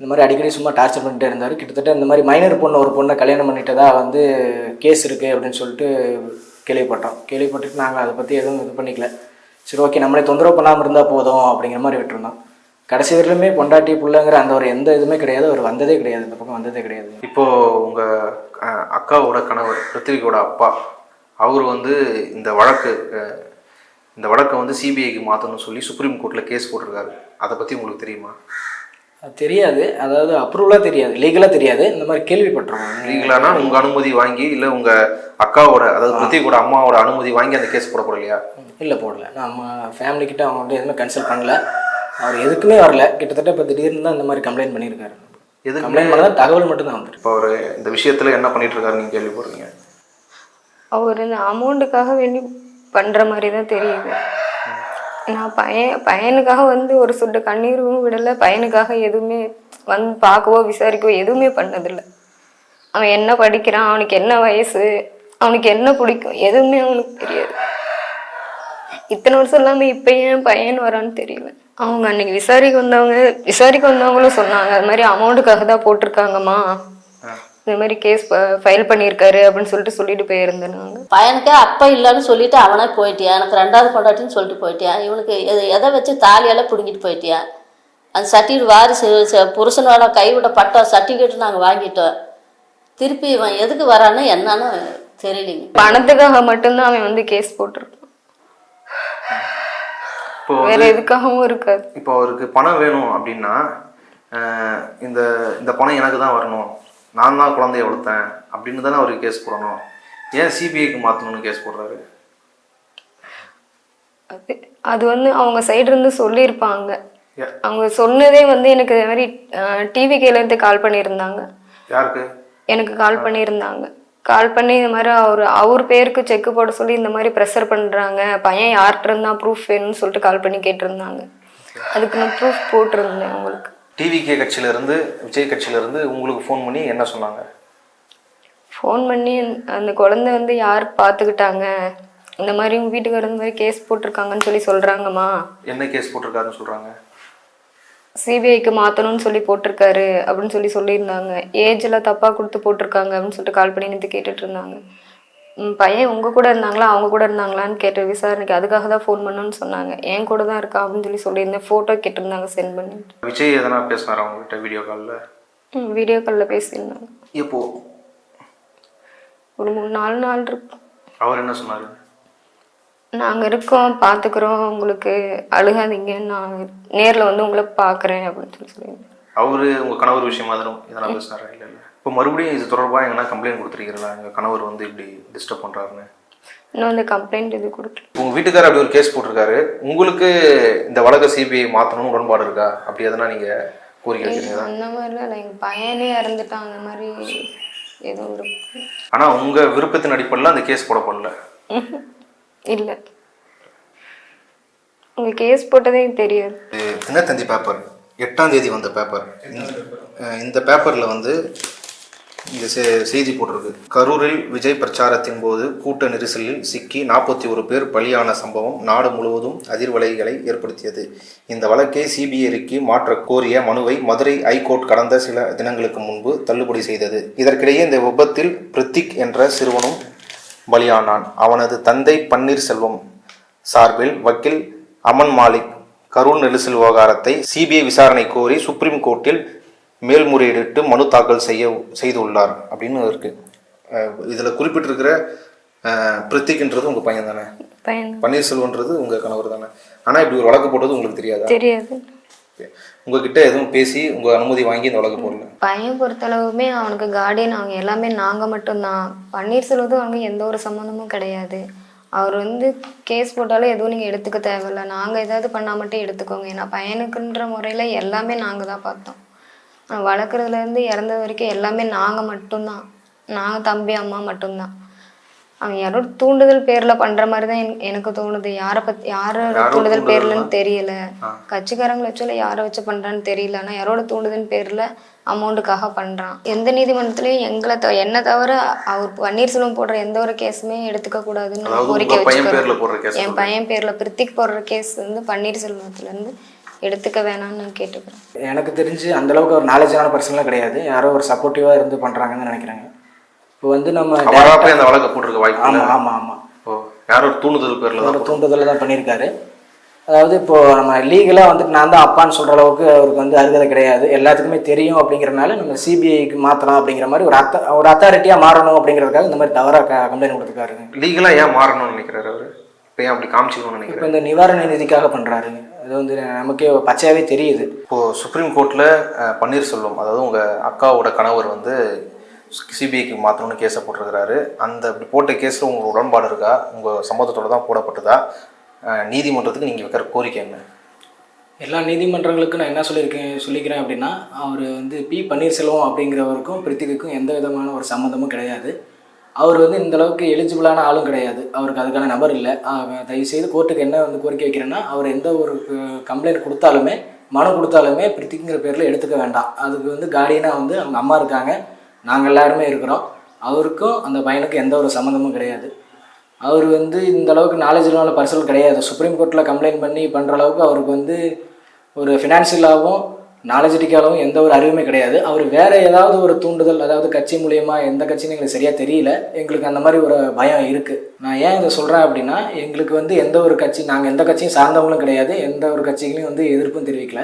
Speaker 4: இந்த மாதிரி அடிக்கடி சும்மா டார்ச்சர் பண்ணிட்டே இருந்தார். கிட்டத்தட்ட இந்த மாதிரி மைனர் பொண்ணு ஒரு பொண்ணை கல்யாணம் பண்ணிட்டதா வந்து கேஸ் இருக்குது அப்படின்னு சொல்லிட்டு கேள்விப்பட்டோம். கேள்விப்பட்டுட்டு நாங்கள் அதை பற்றி எதுவும் இது பண்ணிக்கல. சரி ஓகே நம்மளே தொந்தரவு பண்ணாமல் இருந்தால் போதும் அப்படிங்கிற மாதிரி விட்டுருந்தோம். கடைசி வரையிலுமே பொண்டாட்டி பிள்ளைங்கிற அந்த ஒரு எந்த இதுவுமே கிடையாது. அவர் வந்ததே கிடையாது. இந்த பக்கம் வந்ததே கிடையாது.
Speaker 1: இப்போது உங்கள் அக்காவோட கணவர் பிருத்திவிக்கோட அப்பா அவர் வந்து இந்த வழக்கு இந்த வழக்கை வந்து சிபிஐக்கு மாற்றணும்னு சொல்லி சுப்ரீம் கோர்ட்டில் கேஸ் போட்டிருக்காரு. அதை பற்றி உங்களுக்கு தெரியுமா?
Speaker 4: தெரியாது. அதாவது அப்ரூவலாக தெரியாது. லீகலாக தெரியாது. இந்த மாதிரி கேள்விப்பட்டிருக்கோம்.
Speaker 1: லீகலானா உங்க அனுமதி வாங்கி இல்லை உங்க அக்காவோட அதாவது பிருத்திவிக்கோட அம்மாவோட அனுமதி வாங்கி அந்த கேஸ் போடப்படலையா
Speaker 4: இல்லை போடல. நம்ம ஃபேமிலி கிட்ட அவங்க வந்து எதுவுமே கன்சல்ட் பண்ணல. அவர் எதுக்குமே வரல. கிட்டத்தட்ட இப்போ திடீர்னு தான் இந்த மாதிரி கம்ப்ளைண்ட் பண்ணியிருக்காரு.
Speaker 1: எதுக்குமே
Speaker 4: கம்ப்ளைண்ட் பண்ணதான் தகவல் மட்டும் தான் வந்துருக்கு.
Speaker 1: இப்போ அவர் இந்த விஷயத்துல என்ன பண்ணிட்டு இருக்காரு நீங்க கேள்விப்படுறீங்க?
Speaker 2: அவர் இந்த அமௌண்ட்டுக்காக வேண்டி பண்ணுற மாதிரி தான் தெரியுது. நான் பையன் பையனுக்காக வந்து ஒரு சொட்டு கண்ணீரும் விடலை பையனுக்காக எதுவுமே வந்து பார்க்கவோ விசாரிக்கவோ எதுவுமே பண்ணதில்லை. அவன் என்ன படிக்கிறான் அவனுக்கு என்ன வயசு அவனுக்கு என்ன பிடிக்கும் எதுவுமே அவனுக்கு தெரியாது. இத்தனை வருஷம் இல்லாமல் இப்போ ஏன் பையன் வரான்னு தெரியல. அவங்க அன்னைக்கு விசாரிக்க வந்தவங்க விசாரிக்க வந்தவங்களும் சொன்னாங்க அது மாதிரி அமௌண்ட்டுக்காக தான் போட்டிருக்காங்கம்மா. இந்த மாதிரி கேஸ் ஃபைல் பண்ணியிருக்காரு அப்படின்னு சொல்லிட்டு சொல்லிட்டு போயிருந்தேன் நாங்கள்
Speaker 3: பையனுக்கே அப்பா இல்லைன்னு சொல்லிட்டு அவனே போயிட்டியா? எனக்கு ரெண்டாவது பொண்டாட்டின்னு சொல்லிட்டு போயிட்டியா? இவனுக்கு எது எதை வச்சு தாலியெல்லாம் பிடுங்கிட்டு போயிட்டியா? அந்த சர்டிஃபிகேட் வாரிசு ச- புருஷனோட கைவிட பட்ட சர்டிஃபிகேட் நாங்கள் வாங்கிட்டோம். திருப்பி இவன் எதுக்கு வரான்னு என்னன்னு தெரியலைங்க.
Speaker 2: பணத்துக்காக மட்டும்தான் அவன் வந்து கேஸ் போட்டிருக்கான். வேற எதுக்காகவும் இருக்காது.
Speaker 1: இப்போ அவருக்கு பணம் வேணும் அப்படின்னா இந்த இந்த பணம் எனக்கு தான் வரணும். நான் தான் குழந்தைய வளர்த்தேன் அப்படின்னு தானே அவருக்கு கேஸ் போடணும். ஏன் சிபிஐக்கு மாற்றணும்னு கேஸ் போடுறாரு?
Speaker 2: அது அது வந்து அவங்க சைடு இருந்து சொல்லியிருப்பாங்க. அவங்க சொன்னதே வந்து எனக்கு இது மாதிரி டிவி இருந்து கால் பண்ணியிருந்தாங்க.
Speaker 1: யாருக்கு?
Speaker 2: எனக்கு கால் பண்ணியிருந்தாங்க. கால் பண்ணி இந்த மாதிரி அவர் அவர் பேருக்கு செக் போட சொல்லி இந்த மாதிரி ப்ரெஷர் பண்ணுறாங்க பையன் யார்கிட்ட இருந்தா ப்ரூஃப் வேணும்னு சொல்லிட்டு கால் பண்ணி கேட்டிருந்தாங்க. அதுக்கு நான் ப்ரூஃப் போட்டிருந்தேன் உங்களுக்கு
Speaker 1: டிவிகே கட்சியிலேருந்து விஜய் கட்சியிலேருந்து உங்களுக்கு ஃபோன் பண்ணி என்ன சொன்னாங்க?
Speaker 2: ஃபோன் பண்ணி அந்த குழந்தை வந்து யார் பார்த்துக்கிட்டாங்க? இந்த மாதிரி உங்கள் வீட்டுக்காரர் இந்த மாதிரி கேஸ் போட்டிருக்காங்கன்னு சொல்லி சொல்கிறாங்கம்மா
Speaker 1: என்ன கேஸ் போட்டிருக்காருன்னு சொல்கிறாங்க
Speaker 2: சிபிஐக்கு மாற்றணும்னு சொல்லி போட்டிருக்காரு அப்படின்னு சொல்லி சொல்லியிருந்தாங்க. ஏஜில் தப்பாக கொடுத்து போட்டிருக்காங்க அப்படின்னு சொல்லிட்டு கால் பண்ணி நேற்று கேட்டுட்டு இருந்தாங்க. பையன் உங்கள் கூட இருந்தாங்களா அவங்க கூட இருந்தாங்களான்னு கேட்டு விசாரணைக்கு அதுக்காக தான் ஃபோன் பண்ணணும்னு சொன்னாங்க. என் கூட தான் இருக்கா அப்படின்னு சொல்லி சொல்லியிருந்தேன். ஃபோட்டோ கேட்டிருந்தாங்க சென்ட் பண்ணிட்டு.
Speaker 1: விஜய் எதனா பேசினாரா அவங்ககிட்ட வீடியோ காலில்
Speaker 2: ம், வீடியோ காலில் பேசியிருந்தாங்க.
Speaker 1: எப்போ?
Speaker 2: ஒரு மூணு நாலு நாள் இருக்கும்
Speaker 1: அவர் என்ன சொன்னார்?
Speaker 2: நாங்கள் இருக்கோம் பார்த்துக்குறோம் உங்களுக்கு அழுகாதீங்க நான் நேரில் வந்து உங்களை பார்க்குறேன் அப்படின்னு சொல்லி சொல்லியிருந்தேன்.
Speaker 1: அவர் உங்கள் கணவர் விஷயமா தான் இதெல்லாம் பேசினாரா? இல்லை இல்லை. இப்போ மறுபடியும் இது தொடர்பாக எங்கன்னா கம்ப்ளைண்ட் கொடுத்துருக்கீங்களா எங்கள் கணவர் வந்து இப்படி டிஸ்டர்ப் பண்ணுறாருன்னு
Speaker 2: இன்னும் அந்த கம்ப்ளைண்ட் இது கொடுக்கல.
Speaker 1: உங்கள் வீட்டுக்காரர் அப்படி ஒரு கேஸ் போட்டிருக்காரு. உங்களுக்கு இந்த வழக்க சிபிஐ மாற்றணும்னு உடன்பாடு இருக்கா? அப்படி எதனா நீங்கள் கோரிக்கை வைக்கிறீங்களா
Speaker 2: அந்த மாதிரிலாம் இல்லை. எங்கள் பையனே இறந்துட்டான். அந்த மாதிரி ஏதோ ஒரு
Speaker 1: ஆனால் உங்கள் விருப்பத்தின் அடிப்படையில் அந்த கேஸ் போடப்படல.
Speaker 2: இல்லை. உங்கள் கேஸ் போட்டதே எனக்கு தெரியாது.
Speaker 1: தினத்தந்தி பேப்பர் எட்டாம் தேதி வந்த பேப்பர் இந்த பேப்பரில் வந்து இந்த செ- செய்தி போட்டிருக்கு. கரூரில் விஜய் பிரச்சாரத்தின் போது கூட்ட நெரிசலில் சிக்கி நாற்பத்தி ஒரு பேர் பலியான சம்பவம் நாடு முழுவதும் அதிர்வலைகளை ஏற்படுத்தியது. இந்த வழக்கை சிபிஐக்கு மாற்ற கோரிய மனுவை மதுரை ஐகோர்ட் கடந்த சில தினங்களுக்கு முன்பு தள்ளுபடி செய்தது. இதற்கிடையே இந்த விபத்தில் பிரித்திக் என்ற சிறுவனும் பலியானான். அவனது தந்தை பன்னீர்செல்வம் சார்பில் வக்கீல் அமன் மாலிக் கரூர் நெரிசல் விவகாரத்தை சிபிஐ விசாரணை கோரி சுப்ரீம் கோர்ட்டில் மேல்முறையீட்டு மனு தாக்கல் செய்ய செய்துள்ளார் அப்படின்னு இருக்கு. அஹ் இதுல குறிப்பிட்டிருக்கிற பிரித்திக்ன்றது உங்க பையன் தானே?
Speaker 2: பையன்.
Speaker 1: பன்னீர்செல்வன்றது உங்க கணவர் தானே? ஆனா இப்படி ஒரு வழக்கு போட்டது உங்களுக்கு தெரியாதா?
Speaker 2: தெரியாது.
Speaker 1: உங்ககிட்ட எதுவும் பேசி உங்க அனுமதி வாங்கி இந்த வழக்கு போடல?
Speaker 2: பையன் பொறுத்தளவுமே அவனுக்கு கார்டியன் அவங்க எல்லாமே நாங்கள் மட்டும்தான். பன்னீர்செல்வத்தும் அவனுக்கு எந்த ஒரு சம்மந்தமும் கிடையாது. அவர் வந்து கேஸ் போட்டாலும் எதுவும் நீங்கள் எடுத்துக்க தேவையில்ல. நாங்கள் ஏதாவது பண்ணால் மட்டும் எடுத்துக்கோங்க. ஏன்னா பையனுக்குன்ற முறையில் எல்லாமே நாங்கள் தான் பார்த்தோம். வளர்க்குறதுலேருந்து இறந்தது வரைக்கும் எல்லாமே நாங்கள் மட்டும்தான். நாங்கள் தம்பி அம்மா மட்டும்தான். அவன் யாரோட தூண்டுதல் பேரில் பண்ணுற மாதிரி தான் எனக்கு- தோணுது. யாரை பற்றி யாரோட
Speaker 1: யாரோ
Speaker 2: தூண்டுதல் பேர்லன்னு? தெரியல. கட்சிக்காரங்களை வச்சு இல்லை யாரை வச்சு பண்ணுறான்னு தெரியல. ஆனால் யாரோட தூண்டுதல் பேரில் அமௌண்ட்டுக்காக பண்ணுறான் எந்த நீதிமன்றத்துலையும் எங்களை தவிர என்னை தவிர அவர் பன்னீர்செல்வம் போடுற எந்த ஒரு கேஸுமே எடுத்துக்க கூடாதுன்னு கோரிக்கை
Speaker 1: கேஸ்
Speaker 2: என் பையன் பேரில் பிரித்திக் போடுற கேஸ் வந்து பன்னீர்செல்வத்துலேருந்து எடுத்துக்க வேணாம்னு நான் கேட்டுக்கிறேன்.
Speaker 4: எனக்கு தெரிஞ்சு அந்த அளவுக்கு ஒரு நாலேஜான பர்சன்லாம் கிடையாது. யாரோ ஒரு சப்போர்ட்டிவாக இருந்து பண்ணுறாங்கன்னு நினைக்கிறாங்க. இப்போ வந்து நம்ம
Speaker 1: அந்த வழக்கை போட்டிருக்க வாய்ப்பு
Speaker 4: ஆமாம் ஆமாம் ஆமாம்
Speaker 1: ஓ யாரோ ஒரு தூண்டுதல் பேர்ல தான்
Speaker 4: ஒரு தூண்டுதலில் தான் பண்ணியிருக்காரு. அதாவது இப்போ நம்ம லீகலாக வந்துட்டு நான் தான் அப்பான்னு சொல்கிற அளவுக்கு அவருக்கு வந்து அருகதை கிடையாது. எல்லாத்துக்குமே தெரியும் அப்படிங்கிறனால நம்ம சிபிஐக்கு மாற்றலாம் அப்படிங்கிற மாதிரி ஒரு அத்த ஒரு அத்தாரிட்டியாக மாறணும் அப்படிங்கிறதுக்காக இந்த மாதிரி தவறாக கம்ப்ளைண்ட் கொடுத்துருக்காருங்க.
Speaker 1: லீகலா ஏன் மாறணும்னு நினைக்கிறாரு அவரு? இப்போ ஏன் அப்படி காமிச்சிக்கணும்னு
Speaker 4: இப்போ
Speaker 1: நினைக்கிறாரு
Speaker 4: இந்த நிவாரண நிதிக்காக பண்ணுறாருங்க அது வந்து நமக்கே பச்சையாகவே தெரியுது.
Speaker 1: இப்போ சுப்ரீம் கோர்ட்டில் பன்னீர்செல்வம் அதாவது உங்கள் அக்காவோட கணவர் வந்து சிபிஐக்கு மாற்றணும்னு கேஸை போட்டிருக்கிறாரு. அந்த அப்படி போட்ட கேஸில் உங்களுக்கு உடன்பாடு இருக்கா? உங்கள் சம்மதத்தோட தான் போடப்பட்டதா? நீதிமன்றத்துக்கு நீங்கள் வைக்கிற கோரிக்கை என்ன?
Speaker 4: எல்லா நீதிமன்றங்களுக்கும் நான் என்ன சொல்லியிருக்கேன் சொல்லிக்கிறேன் அப்படின்னா அவர் வந்து பி பன்னீர்செல்வம் அப்படிங்கிறவருக்கும் பிரித்திக்குக்கும் எந்த விதமான ஒரு சம்மந்தமும் கிடையாது. அவர் வந்து இந்த அளவுக்கு எலிஜிபிளான ஆளும் கிடையாது. அவருக்கு அதுக்கான நபர் இல்லை. தயவுசெய்து கோர்ட்டுக்கு என்ன வந்து கோரிக்கை வைக்கிறேன்னா அவர் எந்த ஒரு கம்ப்ளைண்ட் கொடுத்தாலுமே மனு கொடுத்தாலுமே பிரித்திங்கிற பேரில் எடுத்துக்க வேண்டாம். அதுக்கு வந்து கார்டியனாக வந்து அவங்க அம்மா இருக்காங்க. நாங்கள் எல்லாருமே இருக்கிறோம். அவருக்கும் அந்த பையனுக்கும் எந்த ஒரு சம்மந்தமும் கிடையாது. அவர் வந்து இந்த அளவுக்கு நாலேஜ் நாலேஜிலான பர்சன் கிடையாது. சுப்ரீம் கோர்ட்டில் கம்ப்ளைண்ட் பண்ணி பண்ணுற அளவுக்கு அவருக்கு வந்து ஒரு ஃபினான்ஷியலாகவும் நாலேஜிட்டிக்காகவும் எந்த ஒரு அறிவுமே கிடையாது. அவர் வேற ஏதாவது ஒரு தூண்டுதல் அதாவது கட்சி மூலியமா எந்த கட்சின்னு எங்களுக்கு சரியாக தெரியல. எங்களுக்கு அந்த மாதிரி ஒரு பயம் இருக்குது நான் ஏன் இதை சொல்கிறேன் அப்படின்னா எங்களுக்கு வந்து எந்த ஒரு கட்சி நாங்கள் எந்த கட்சியும் சார்ந்தவங்களும் கிடையாது. எந்த ஒரு கட்சிகளையும் வந்து எதிர்ப்பும் தெரிவிக்கல.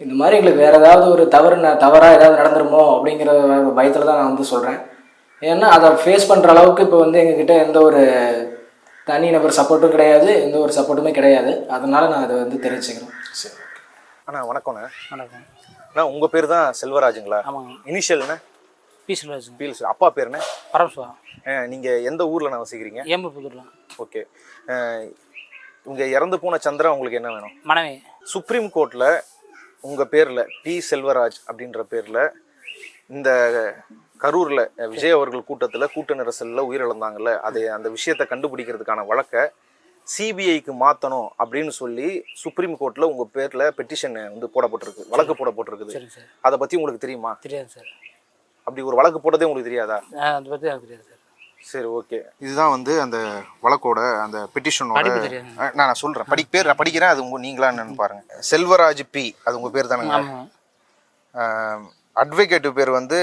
Speaker 4: இந்த மாதிரி எங்களுக்கு வேற ஏதாவது ஒரு தவறு நான் தவறா ஏதாவது நடந்துருமோ அப்படிங்கிற ஒரு பயத்தில் தான் நான் வந்து சொல்கிறேன் ஏன்னா அதை ஃபேஸ் பண்ணுற அளவுக்கு இப்போ வந்து எங்ககிட்ட எந்த ஒரு தனி நபர் சப்போர்ட்டும் கிடையாது. எந்த ஒரு சப்போர்ட்டுமே கிடையாது. அதனால நான் அதை வந்து தெரிவிச்சுக்கிறேன்.
Speaker 1: சரி. அண்ணா வணக்கம்ண்ணே.
Speaker 5: வணக்கம்.
Speaker 1: அண்ணா உங்கள் பேர் தான் செல்வராஜுங்களா?
Speaker 5: ஆமாங்க.
Speaker 1: இனிஷியல்ண்ணே
Speaker 5: பி செல்வராஜுங்க.
Speaker 1: பீல்ஸ் அப்பா பேர் என்ன?
Speaker 5: பரமசிவா.
Speaker 1: அஹ், நீங்க எந்த ஊர்ல நான் வசிக்கிறீங்க?
Speaker 5: ஏம்பு புதூர்லாம்
Speaker 1: ஓகே இங்க இறந்து போன சந்திரா உங்களுக்கு என்ன வேணும்?
Speaker 5: மனைவி.
Speaker 1: சுப்ரீம் கோர்ட்ல உங்க பேர்ல பி செல்வராஜ் அப்படின்ற பேர்ல இந்த கரூர்ல விஜய் அவர்கள் கூட்டத்துல கூட்ட நெரிசல்ல உயிரிழந்தாங்கல்ல அதை அந்த விஷயத்தை கண்டுபிடிக்கிறதுக்கான வழக்கை சிபிஐக்கு மாத்தணும் அப்படின்னு சொல்லி சுப்ரீம் கோர்ட்ல உங்க பேர்ல பெட்டிஷன் வந்து போடப்பட்டிருக்கு வழக்கு போடப்பட்டிருக்குது. அதை பத்தி உங்களுக்கு தெரியுமா?
Speaker 5: தெரியாது சார்.
Speaker 1: அப்படி ஒரு வழக்கு போட்டதே உங்களுக்கு தெரியாதா?
Speaker 5: அதை பற்றி எனக்கு தெரியாது சார்.
Speaker 1: சரி ஓகே. இதுதான் வந்து அந்த வழக்கோட அந்த பெட்டிஷனோட. நான் நான் சொல்றேன். படி பேர் நான் படிக்கிறேன் அது உங்க நீங்களா என்னன்னு பாருங்க. செல்வராஜ் பி அது உங்க பேர்
Speaker 5: ஆமாம்
Speaker 1: அட்வொகேட் பேர் வந்து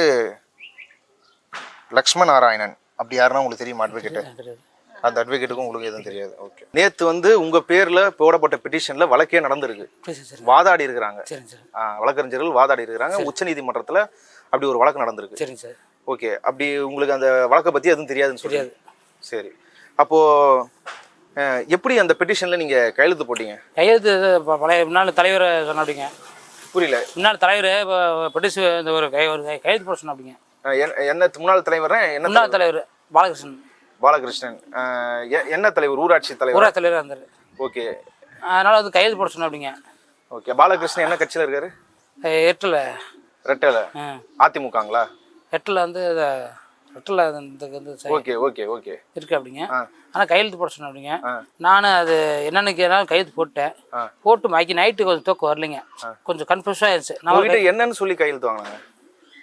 Speaker 1: லக்ஷ்மண நாராயணன். அப்படி யாருன்னா உங்களுக்கு தெரியுமா அட்வொகேட்
Speaker 5: தெரியாது.
Speaker 1: அந்த அட்வொகேட்டுக்கும் உங்களுக்கு எதுவும் தெரியாது. ஓகே நேத்து வந்து உங்க பேர்ல போடப்பட்ட பெட்டிஷன்ல வழக்கே நடந்திருக்கு. வாதாடி இருக்கிறாங்க. வழக்கறிஞர்கள் வாதாடி இருக்கிறாங்க. உச்சநீதிமன்றத்துல அப்படி ஒரு வழக்கு நடந்திருக்கு.
Speaker 5: சரிங்க சார்.
Speaker 1: ஓகே அப்படி உங்களுக்கு அந்த வழக்கை பத்தி எதுவும் தெரியாதுன்னு சொல்லியாது சரி. அப்போ எப்படி அந்த பெட்டிஷன்ல நீங்க கையெழுத்து போட்டீங்க?
Speaker 5: கையெழுத்து பழைய முன்னாள் தலைவரை சொன்ன அப்படிங்க
Speaker 1: புரியல.
Speaker 5: முன்னாள் தலைவர் பெட்டிஷு இந்த ஒரு கை ஒரு கை- கையெழுத்து போட சொன்ன அப்படிங்க
Speaker 1: என்ன முன்னாள் தலைவர் என்ன
Speaker 5: முன்னாள் தலைவர் பாலகிருஷ்ணன்.
Speaker 1: பாலகிருஷ்ணன். என்ன தலைவர்? ஊராட்சி தலைவர்?
Speaker 5: ஊராட்சி தலைவராக இருந்தார்.
Speaker 1: ஓகே.
Speaker 5: அதனால் வந்து கையெழுத்து போட சொன்ன அப்படிங்க
Speaker 1: ஓகே. பாலகிருஷ்ணன் என்ன கட்சியில இருக்காரு?
Speaker 5: எட்டில்.
Speaker 1: ரெட்டல. அதிமுகங்களா?
Speaker 5: எட்டில் வந்து இந்த வந்து
Speaker 1: ஓகே ஓகே ஓகே.
Speaker 5: இருக்கு அப்படிங்க. ஆனால் கையெழுத்து போட சொன்னேன் அப்படிங்க
Speaker 1: ஆ.
Speaker 5: நான் அது என்னென்னு கேட்டாலும் கையெழுத்து போட்டேன். போட்டு மாக்கி நைட்டு கொஞ்சம் தூக்கம் வரலைங்க. கொஞ்சம் கன்ஃபியூஸாக ஆயிடுச்சு நான்
Speaker 1: என்னன்னு சொல்லி கையெழுத்து வாங்கினாங்க?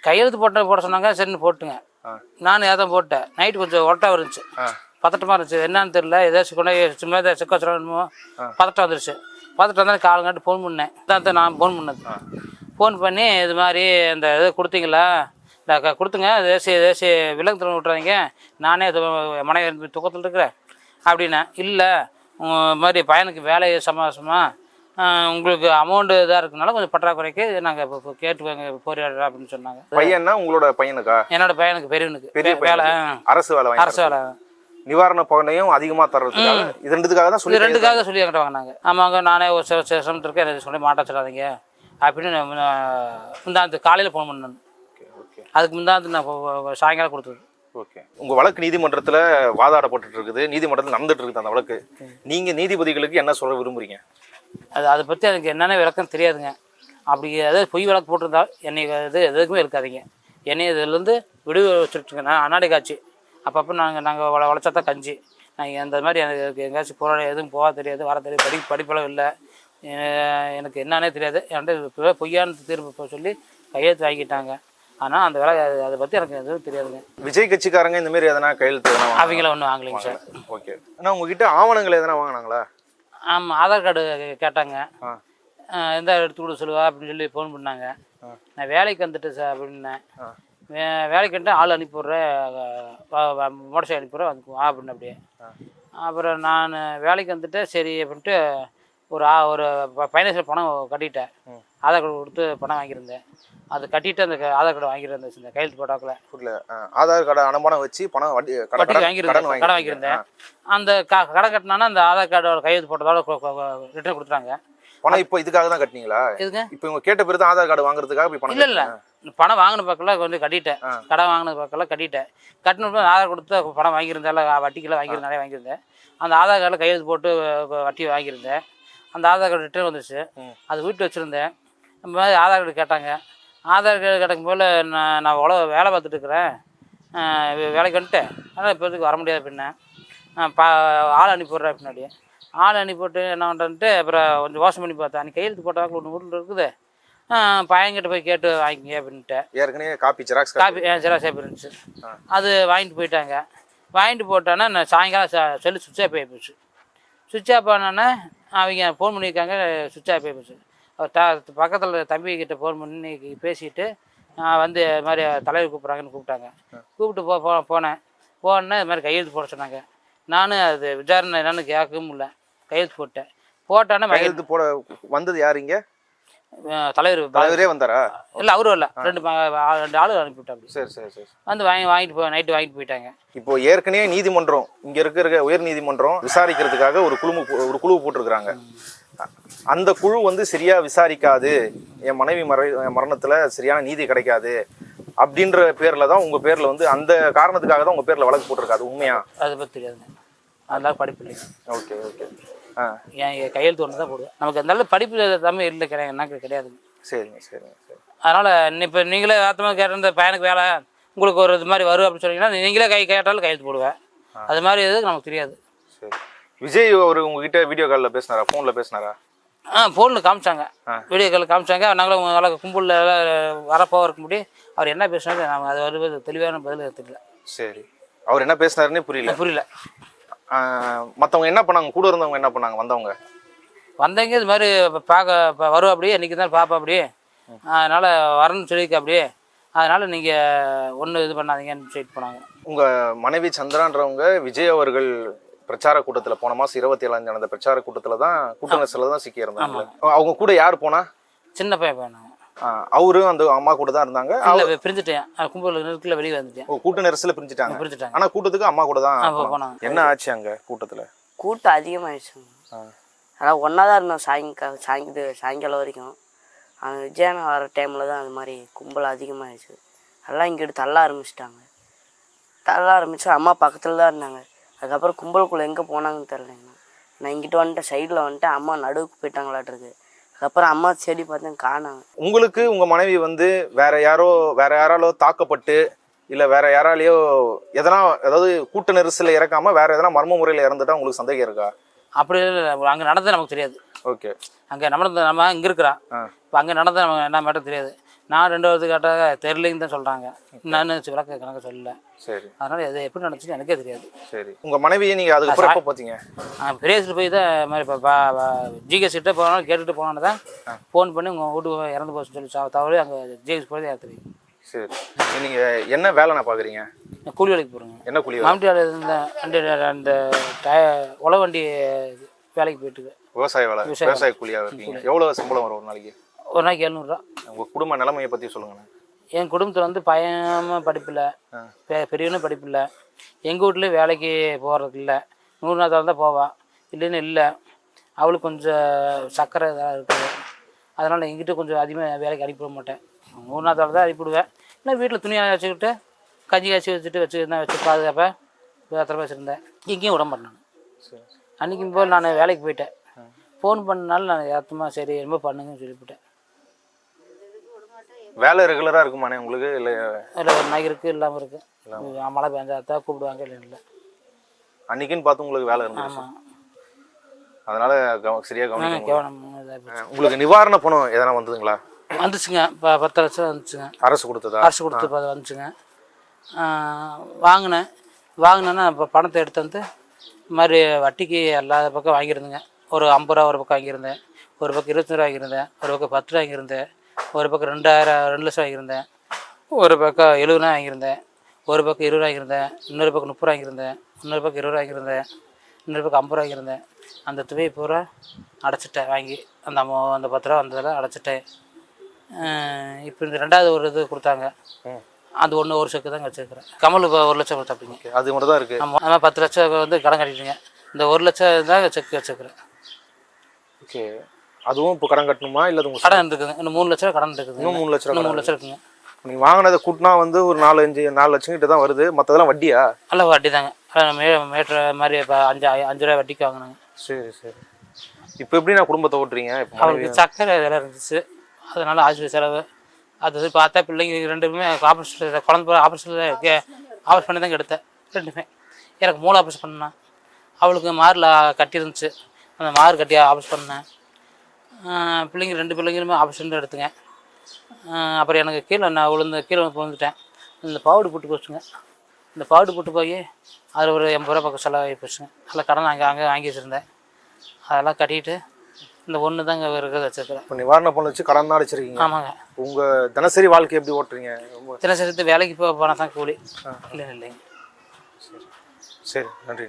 Speaker 5: கையெழுத்து போட்ட போட சொன்னாங்க சரின்னு போட்டுங்க.
Speaker 1: ஆ.
Speaker 5: நான் ஏதான் போட்டேன். நைட்டு கொஞ்சம் ஒட்டாக இருந்துச்சு. பதட்டமாக இருந்துச்சு. என்னன்னு தெரியல. ஏதாச்சும் கொண்டு சும்மா ஏதாவது செக்க வச்சுருமோ பதட்டம் வந்துருச்சு. பதட்டம் வந்தாலும் காலங்காட்டு ஃபோன் பண்ணேன். தான் நான் ஃபோன் பண்ணது. ஃபோன் பண்ணி இது மாதிரி இந்த இது கொடுத்தீங்களா? இந்த கொடுத்துங்க. தேசிய தேசிய விலங்கு திறன் விட்றாதீங்க நானே இது மனைவி தூக்கத்தில் இருக்கிறேன். அப்படின்னேன் இல்லை உங்கள் மாதிரி பையனுக்கு வேலை சமாசமாக உங்களுக்கு அமௌண்ட்டு இதாக இருக்கனால கொஞ்சம் பற்றாக்குறைக்கு நாங்கள் இப்போ கேட்டு போராடுறோம் அப்படின்னு சொன்னாங்க.
Speaker 1: பையன்னா உங்களோட பையனுக்கா?
Speaker 5: என்னோட பையனுக்கு பெரியவனுக்கு
Speaker 1: பெரிய
Speaker 5: வேலை.
Speaker 1: அரசு வேலை
Speaker 5: அரசு வேலை.
Speaker 1: நிவாரண பகனையும் அதிகமா தர்றதுக்காக இது ரெண்டுத்துக்காக தான் சொல்லி
Speaker 5: ரெண்டுக்காக சொல்லி என்கிட்ட வாங்கினாங்க. ஆமாங்க நானே ஒரு சில சில இருக்கேன் எனக்கு சொல்லி மாட்டா சொல்லாதீங்க. அப்படின்னு முந்தாந்து காலையில் ஃபோன் பண்ணேன்.
Speaker 1: ஓகே
Speaker 5: அதுக்கு முந்தாந்து நான் சாயங்காலம் கொடுத்தது.
Speaker 1: ஓகே. உங்க வழக்கு நீதிமன்றத்துல வாதாடப்பட்டு இருக்குது. நீதிமன்றத்தில் நடந்துட்டு இருக்குது அந்த வழக்கு. நீங்க நீதிபதிகளுக்கு என்ன சொல்ல விரும்புறீங்க?
Speaker 5: அது அதை பற்றி எனக்கு என்னென்ன விளக்கம் தெரியாதுங்க. அப்படி ஏதாவது பொய் வழக்கு போட்டிருந்தா என்னை இது எதுக்குமே இருக்காதீங்க என்னை இதுலேருந்து விடுவி வச்சுட்டுங்க நான் அன்னாடி காட்சி. அப்பப்போ நாங்கள் நாங்கள் வள வளைச்சா தான் கஞ்சி. நாங்கள் அந்த மாதிரி எனக்கு எங்கேயாச்சும் போராட எதுவும் போக தெரியாது வர தெரியாது படி படிப்பளவு இல்லை. எனக்கு என்னன்னே தெரியாது. என்கிட்ட இப்போ பொய்யான தீர்ப்பு சொல்லி கையெழுத்து வாங்கிட்டாங்க. ஆனால் அந்த வேலை அது- பற்றி எனக்கு எதுவும் தெரியாதுங்க.
Speaker 1: விஜய் கட்சிக்காரங்க இந்த மாதிரி எதனா கையெழுத்து?
Speaker 5: அவங்கள ஒன்றும் வாங்கலைங்க சார்.
Speaker 1: ஓகே. ஆனா உங்ககிட்ட ஆவணங்கள் எதனா வாங்கினாங்களா?
Speaker 5: ஆமாம் ஆதார் கார்டு கேட்டாங்க. எந்த எடுத்து கொடு சொல்லுவா அப்படின்னு சொல்லி ஃபோன் பண்ணாங்க. நான் வேலைக்கு வந்துட்டேன் சார் அப்படின்னேன். வேலைக்கு வந்துட்டு ஆள் அனுப்பிவிட்றேன் மோட்டர் சைக்கிள் அனுப்பிவிட்றேன் வந்து அப்படின்னு அப்படியே. அப்புறம் நான் வேலைக்கு வந்துட்டு சரி அப்படின்ட்டு ஒரு ஆ ஒரு ஃபைனான்சியல் பணம் கட்டிட்டேன். ஆதார் கார்டு கொடுத்து பணம் வாங்கியிருந்தேன். அது கட்டிட்டு அந்த ஆதார் கார்டு வாங்கியிருந்தேன் இந்த கையெழுத்து போட்டாக்குள்ள
Speaker 1: புரியல ஆ, ஆதார் கார்டு அனுமானம் வச்சு பணம் வட்டி
Speaker 5: வட்டிக்கு வாங்கியிருந்தேன் கடன்
Speaker 1: வாங்கியிருந்தீங்க.
Speaker 5: வாங்கியிருந்தேன். அந்த கடை கட்டினானா அந்த ஆதார் கார்டோட கையெழுத்து போட்டதோட ரிட்டர்ன் கொடுத்துட்டாங்க.
Speaker 1: பணம் இப்போ இதுக்காக தான் கட்டினீங்களா?
Speaker 5: எதுங்க?
Speaker 1: இப்போ இவங்க கேட்ட பிறகு தான் ஆதார் கார்டு வாங்குறதுக்காக போய் பணம்
Speaker 5: இல்ல இல்ல. பணம் வாங்கின பக்கம்லாம் வந்து கட்டிட்டேன். கடன் வாங்கின பக்கம்லாம் கட்டிட்டேன். கட்டினப்ப ஆதார் கொடுத்து பணம் வாங்கியிருந்தால வட்டிக்கெல்லாம் வாங்கியிருந்தாலே வாங்கியிருந்தேன் அந்த ஆதார் கார்டில் கையெழுத்து போட்டு வட்டி வாங்கியிருந்தேன். அந்த ஆதார் கார்டு ரிட்டர்ன் வந்துச்சு. அது வீட்டில் வச்சுருந்தேன். இந்த மாதிரி ஆதார் கார்டு கேட்டாங்க. ஆதார் கார்டு கேட்கும் போல நான் நான் அவ்வளோ வேலை பார்த்துட்டு இருக்கிறேன் வேலைக்கு வந்துட்டேன். அதனால் இப்போதைக்கு வர முடியாது பின்ன. பா ஆள் அனுப்பிவிட்றேன் பின்னாடி ஆள் அனுப்பிவிட்டு என்ன பண்ணுறேன்ட்டு அப்புறம் கொஞ்சம் யோசனை பண்ணி பார்த்தேன். அன்றைக்கி கையெழுத்து போட்டாங்க ஒன்று ஊரில் இருக்குது. பையன்கிட்ட போய் கேட்டு வாங்கிங்க அப்படின்ட்டு
Speaker 1: ஏற்கனவே copy xerox
Speaker 5: copy xerox copy இருந்துச்சு. அது வாங்கிட்டு போயிட்டாங்க. வாங்கிட்டு போட்டோன்னா நான் சாயங்காலம் செல்லு சுவிட்ச் ஆஃப் ஆகி போச்சு. சுவிட்ச் ஆஃப் ஆனோன்னே அவங்க ஃபோன் பண்ணியிருக்காங்க சுவிட்ச் ஆஃப் ஆகி போச்சு. த பக்கத்தில் தம்பி கிட்ட ஃபோன் பண்ணி பேசிட்டு நான் வந்து இது மாதிரி தலைவர் கூப்பிட்றாங்கன்னு கூப்பிட்டாங்க. கூப்பிட்டு போ போ- போனேன். போனேன்னா இது மாதிரி கையெழுத்து போட சொன்னாங்க. நானும் அது விசாரணை என்னன்னு கேட்கவும் இல்லை. கையெழுத்து போட்டேன். போட்டோன்னே
Speaker 1: கையெழுத்து போட வந்தது யாருங்க
Speaker 5: தலைவர்
Speaker 1: தலைவரே. வந்தாரா?
Speaker 5: இல்லை அவரும் இல்லை. ரெண்டு ரெண்டு ஆளு அனுப்பிவிட்டாப்படி
Speaker 1: சரி சரி சரி
Speaker 5: வந்து வாங்கி வாங்கிட்டு போ நைட்டு வாங்கிட்டு போயிட்டாங்க.
Speaker 1: இப்போ ஏற்கனவே நீதிமன்றம் இங்க இருக்கிற உயர் நீதிமன்றம் விசாரிக்கிறதுக்காக ஒரு குழு ஒரு குழு போட்டிருக்கிறாங்க. அந்த குழு வந்து சரியா விசாரிக்காது. என் மனைவி மறை மரணத்துல சரியான நீதி கிடைக்காது அப்படின்ற பேர்ல தான் உங்க பேர்ல வந்து அந்த காரணத்துக்காக தான் உங்க பேர்ல வழக்கு போட்டிருக்கு அது உண்மையா?
Speaker 5: அதை பற்றி தெரியாதுங்க. அதெல்லாம் படிப்பு இல்லைங்க.
Speaker 1: Okay okay. ஆ.
Speaker 5: என் கையெழுத்து ஒன்று தான் போடுவேன். நமக்கு அளவு படிப்பு தமிழ் இல்லை கிடையாது எனக்கு கிடையாதுங்க
Speaker 1: சரிங்க சரிங்க சரி
Speaker 5: அதனால் இப்போ நீங்களே ஆத்தமாக கேட்ட இந்த பையனுக்கு வேலை உங்களுக்கு ஒரு இது மாதிரி வரும் அப்படின்னு சொன்னீங்கன்னா நீங்களே கை கேட்டாலும் கையெழுத்து போடுவேன். அது மாதிரி எதுவும் நமக்கு தெரியாது.
Speaker 1: சரி. விஜய் ஒரு உங்ககிட்ட வீடியோ காலில் பேசினாரா? ஃபோனில் பேசினாரா?
Speaker 5: ஆ ஃபோனில் காமிச்சாங்க. வீடியோ கால் காமிச்சாங்க. நாங்களும் உங்களை கும்பலில் வரப்போ இருக்க முடியும் அவர் என்ன பேசினாரு நாங்கள் அது வருவது தெளிவான பதில் தெரியல.
Speaker 1: சரி. அவர் என்ன பேசினாருன்னே புரியல.
Speaker 5: புரியல.
Speaker 1: மற்றவங்க என்ன பண்ணாங்க? கூட இருந்தவங்க என்ன பண்ணாங்க? வந்தவங்க?
Speaker 5: வந்தவங்க இது மாதிரி பார்க்க வரும் அப்படியே இன்றைக்கி தான் பார்ப்போம் அப்படியே. அதனால் வரணும்னு சொல்லியிருக்க அப்படியே. அதனால் நீங்கள் ஒன்றும் இது பண்ணாதீங்கன்னு சொல்லிட்டு போனாங்க.
Speaker 1: உங்க மனைவி சந்திரான்றவங்க விஜய் அவர்கள் பிரச்சார கூட்டத்துல போன மாசம் இருபத்தி ஏழாம் தேதி நடந்த பிரச்சார கூட்டத்துல தான் கூட்ட நெரிசல்ல தான் சிக்கி இருந்தாங்க அவங்க கூட யார் போனா?
Speaker 5: சின்ன பையன் பையனாங்க
Speaker 1: ஆஹ் அவரும் அந்த அம்மா கூட தான் இருந்தாங்க.
Speaker 5: இல்லை பிரிஞ்சுட்டேன். கும்பல் நிறுத்தில் வெளியே வந்துட்டேன்.
Speaker 1: கூட்ட நெரிசல்ல பிரிஞ்சுட்டாங்க.
Speaker 5: பிரிஞ்சுட்டாங்க.
Speaker 1: ஆனா கூட்டத்துக்கு அம்மா கூட தான் போனாங்க.
Speaker 5: போனாங்க.
Speaker 1: என்ன ஆச்சு அங்க கூட்டத்துல?
Speaker 6: கூட்டம் அதிகமாகிடுச்சுங்க
Speaker 1: ஆ.
Speaker 6: அதான் ஒன்றா தான் இருந்தோம். சாயங்காலம் சாயங்கு சாயங்காலம் வரைக்கும். அந்த விஜயனா வர டைமில் தான் அது மாதிரி கும்பல் அதிகமாகிடுச்சு எல்லாம் இங்கிட்டு தள்ள ஆரம்பிச்சிட்டாங்க. தள்ள ஆரம்பிச்சு அம்மா பக்கத்தில் தான் இருந்தாங்க. அதுக்கப்புறம் கும்பலுக்குள்ளே எங்கே போனாங்கன்னு தெரிலங்க நான் இங்கிட்டு வந்துட்டேன் சைடில் வந்துட்டேன் அம்மா நடுவுக்கு போயிட்டாங்களாட்டிருக்கு. அதுக்கப்புறம் அம்மா செடி பார்த்தேன் காணாங்க.
Speaker 1: உங்களுக்கு உங்க மனைவி வந்து வேற யாரோ வேற யாராலோ தாக்கப்பட்டு இல்ல வேற யாராலையோ எதனா அதாவது கூட்ட நெரிசல்ல இறக்காம வேற எதனா மர்ம முறையில இறந்துட்டா உங்களுக்கு சந்தேகம் இருக்கா?
Speaker 5: அப்படி அங்கே நடந்தது நமக்கு தெரியாது.
Speaker 1: ஓகே.
Speaker 5: அங்கே நடந்த நம்ம இங்கே இருக்கிறான். இப்போ அங்கே நடந்த நம்ம என்ன மேட்டர் தெரியாது. நான் ரெண்டு வருஷத்துக்கு கேட்டாங்க தெரியலைன்னு தான் சொல்கிறாங்க நான் விளக்க கணக்கு சொல்லல.
Speaker 1: சரி.
Speaker 5: அதனால் இது எப்படி நடந்துச்சுன்னு எனக்கே தெரியாது.
Speaker 1: சரி. உங்க மனைவியை நீங்க அதுக்கப்புறம் எப்போ பார்த்தீங்க
Speaker 5: பெரியசில் போய் தான் இது மாதிரி இப்போ ஜிஹெச் கிட்ட போனாலும் கேட்டுட்டு போனான்னு தான் ஃபோன் பண்ணி உங்கள் வீட்டுக்கு இறந்து போச்சுன்னு சொல்லி தவறி அங்கே ஜிஹெச் போய் தான் இறத்துறீங்க
Speaker 1: சரி. நீங்க என்ன பாக்குறீங்க?
Speaker 5: நான் கூலி வேலைக்கு போகிறேங்க
Speaker 1: என்ன கூலி வேலை?
Speaker 5: மாமட்டியால் இந்த அந்த அந்த டய உழ வண்டி வேலைக்கு போயிட்டு.
Speaker 1: விவசாய வேலை. விவசாய கூலியா இருக்கீங்க. எவ்வளவு சம்பளம் வரும் ஒரு நாளைக்கு?
Speaker 5: ஒரு நாளைக்கு எழுநூறுரூவா.
Speaker 1: உங்க குடும்ப நிலைமையை பத்தி சொல்லுங்கண்ணா.
Speaker 5: என் குடும்பத்தில் வந்து பையனும் படிப்பில்லை. பெ பெரியவனும் படிப்பில்லை. எங்கள் வீட்லேயும் வேலைக்கு போகிறதுக்கு இல்லை நூறு நாள் தான் போவா. இல்லைன்னு இல்லை. அவளுக்கு கொஞ்சம் சர்க்கரை இதெல்லாம் இருக்குது அதனால் எங்கிட்ட கொஞ்சம் அதிகமாக வேலைக்கு அனுப்பிவிட மாட்டேன். நூறு நாள் தான் அனுப்பிவிடுவேன் இல்லை வீட்டில் துணியை வச்சுக்கிட்டு கஞ்சி காய்ச்சி வச்சுட்டு வச்சுருந்தேன் வச்சு பாதுகாப்பேன் பத்திரமா வச்சுருந்தேன். எங்கேயும் விட மாட்டேன் நான். அன்றைக்கும் போல் நான் வேலைக்கு போயிட்டேன். ஃபோன் பண்ணனால நான் ஏற்றமாக சரி என்னமோ பண்ணுங்கன்னு சொல்லிவிட்டேன்.
Speaker 1: வேலை ரெகுலரா இருக்குமாண்ணே உங்களுக்கு? இல்ல
Speaker 5: இல்லை ஒரு நாய்க்கு இருக்குது இல்லாமல் இருக்குது மழை பெஞ்சா தான் கூப்பிடுவாங்க இல்லை இல்லை.
Speaker 1: அன்னைக்குன்னு பார்த்து உங்களுக்கு வேலை இருந்துச்சு. அதனால கவ- சரியா கவனிக்க முடியல.
Speaker 5: கேவலம் இதாக போச்சு.
Speaker 1: உங்களுக்கு நிவாரண பணம் எதனா வந்ததுங்களா?
Speaker 5: வந்துச்சுங்க. இப்போ பத்து லட்சம் வந்துச்சுங்க.
Speaker 1: அரசு கொடுத்ததா?
Speaker 5: அரசு கொடுத்து வந்துச்சுங்க. வாங்கினேன். வாங்கினேன்னா இப்போ பணத்தை எடுத்து வந்து மாதிரி வட்டிக்கு எல்லா பக்கம் வாங்கியிருந்தேங்க. ஒரு ஐம்பது ரூபா ஒரு பக்கம் வாங்கியிருந்தேன். ஒரு பக்கம் இருபத்தி ரூபா வாங்கியிருந்தேன். ஒரு பக்கம் பத்து ரூபா வாங்கியிருந்தேன். ஒரு பக்கம் ரெண்டாயிரம் ரெண்டு லட்சம் வாங்கியிருந்தேன். ஒரு பக்கம் எழுபது ரூபா வாங்கியிருந்தேன். ஒரு பக்கம் இருபது ரூபா வாங்கியிருந்தேன். இன்னொரு பக்கம் முப்பது வாங்கியிருந்தேன். இன்னொரு பக்கம் இருபது ரூபா வாங்கியிருந்தேன். இன்னொரு பக்கம் ஐம்பது வாங்கியிருந்தேன். அந்த தொகையை பூரா அடைச்சிட்டேன் வாங்கி. அந்த அம்மா அந்த பத்து ரூபா வந்ததில் அடைச்சிட்டேன். இப்போ இந்த ரெண்டாவது ஒரு இது கொடுத்தாங்க. அது ஒன்று ஒரு செக்கு தான் வச்சுருக்கிறேன். கமல் இப்போ ஒரு லட்சம் கொடுத்தாப்பிங்க
Speaker 1: அது மட்டும் தான் இருக்கு.
Speaker 5: ஆமாம் ஆமாம் பத்து லட்சம் வந்து கடன் கட்டிட்டுங்க. இந்த ஒரு லட்சம் தான் செக் வச்சுருக்கிறேன்.
Speaker 1: ஓகே. அதுவும் இப்போ கடன் கட்டணுமா? இல்ல
Speaker 5: கடன் இருக்குதுங்க இன்னும் மூணு லட்சம் கடன் இருக்குது.
Speaker 1: இன்னும் மூணு லட்ச ரூபா
Speaker 5: இன்னும் மூணு லட்சம் இருக்குங்க.
Speaker 1: நீங்க வாங்கினதை கூட்டினா வந்து ஒரு நாலு அஞ்சு நாலு லட்சம் கிட்ட தான் வருது. மற்றதெல்லாம் வட்டியா?
Speaker 5: நல்ல வட்டி தாங்க மே மேட்ரு மாதிரி இப்போ அஞ்சு அஞ்சு ரூபா வட்டிக்கு வாங்கினாங்க.
Speaker 1: சரி சரி. இப்போ எப்படி நான் குடும்பத்தை ஓட்டுறீங்க? இப்போ
Speaker 5: அவருக்கு சக்கரை இதெல்லாம் இருந்துச்சு. அதனால ஆஸ்பத்திரி செலவு. அது பார்த்தா பிள்ளைங்க ரெண்டுமே ஆப்ரேஷன் குழந்தை ஆப்ரேஷன் ஆப்ரேஷன் பண்ணி தான் எடுத்தேன். ரெண்டுமே. எனக்கு மூளை ஆப்ரேஷன் பண்ணேன். அவளுக்கு மாரில் கட்டி இருந்துச்சு அந்த மாறு கட்டி ஆப்ரேஷன் பண்ணேன். பிள்ளைங்க ரெண்டு பிள்ளைங்களுமே ஆப்ரேஷன் எடுத்துங்க. அப்புறம் எனக்கு கீழே நான் விழுந்து கீழே விழுந்துட்டேன். இந்த பாவுடு போட்டு போச்சுங்க. இந்த பாவுடு போட்டு போய் அதில் ஒரு எண்பது ரூபா பக்கம் செலவாகி போச்சுங்க. அதில் கடன் அங்கே அங்கே வாங்கி வச்சுருந்தேன். அதெல்லாம் கட்டிட்டு இந்த ஒன்று தாங்க இருக்கிறத வச்சுருக்கிறேன்.
Speaker 1: இப்போ நிவாரண பணம் வச்சு கடன் தான் அடிச்சிருக்கீங்க.
Speaker 5: ஆமாங்க.
Speaker 1: உங்க தினசரி வாழ்க்கை எப்படி ஓட்டுறீங்க?
Speaker 5: தினசரி வேலைக்கு போய் போனால் தான் கூலி. இல்லை இல்லைங்க.
Speaker 1: சரி. நன்றி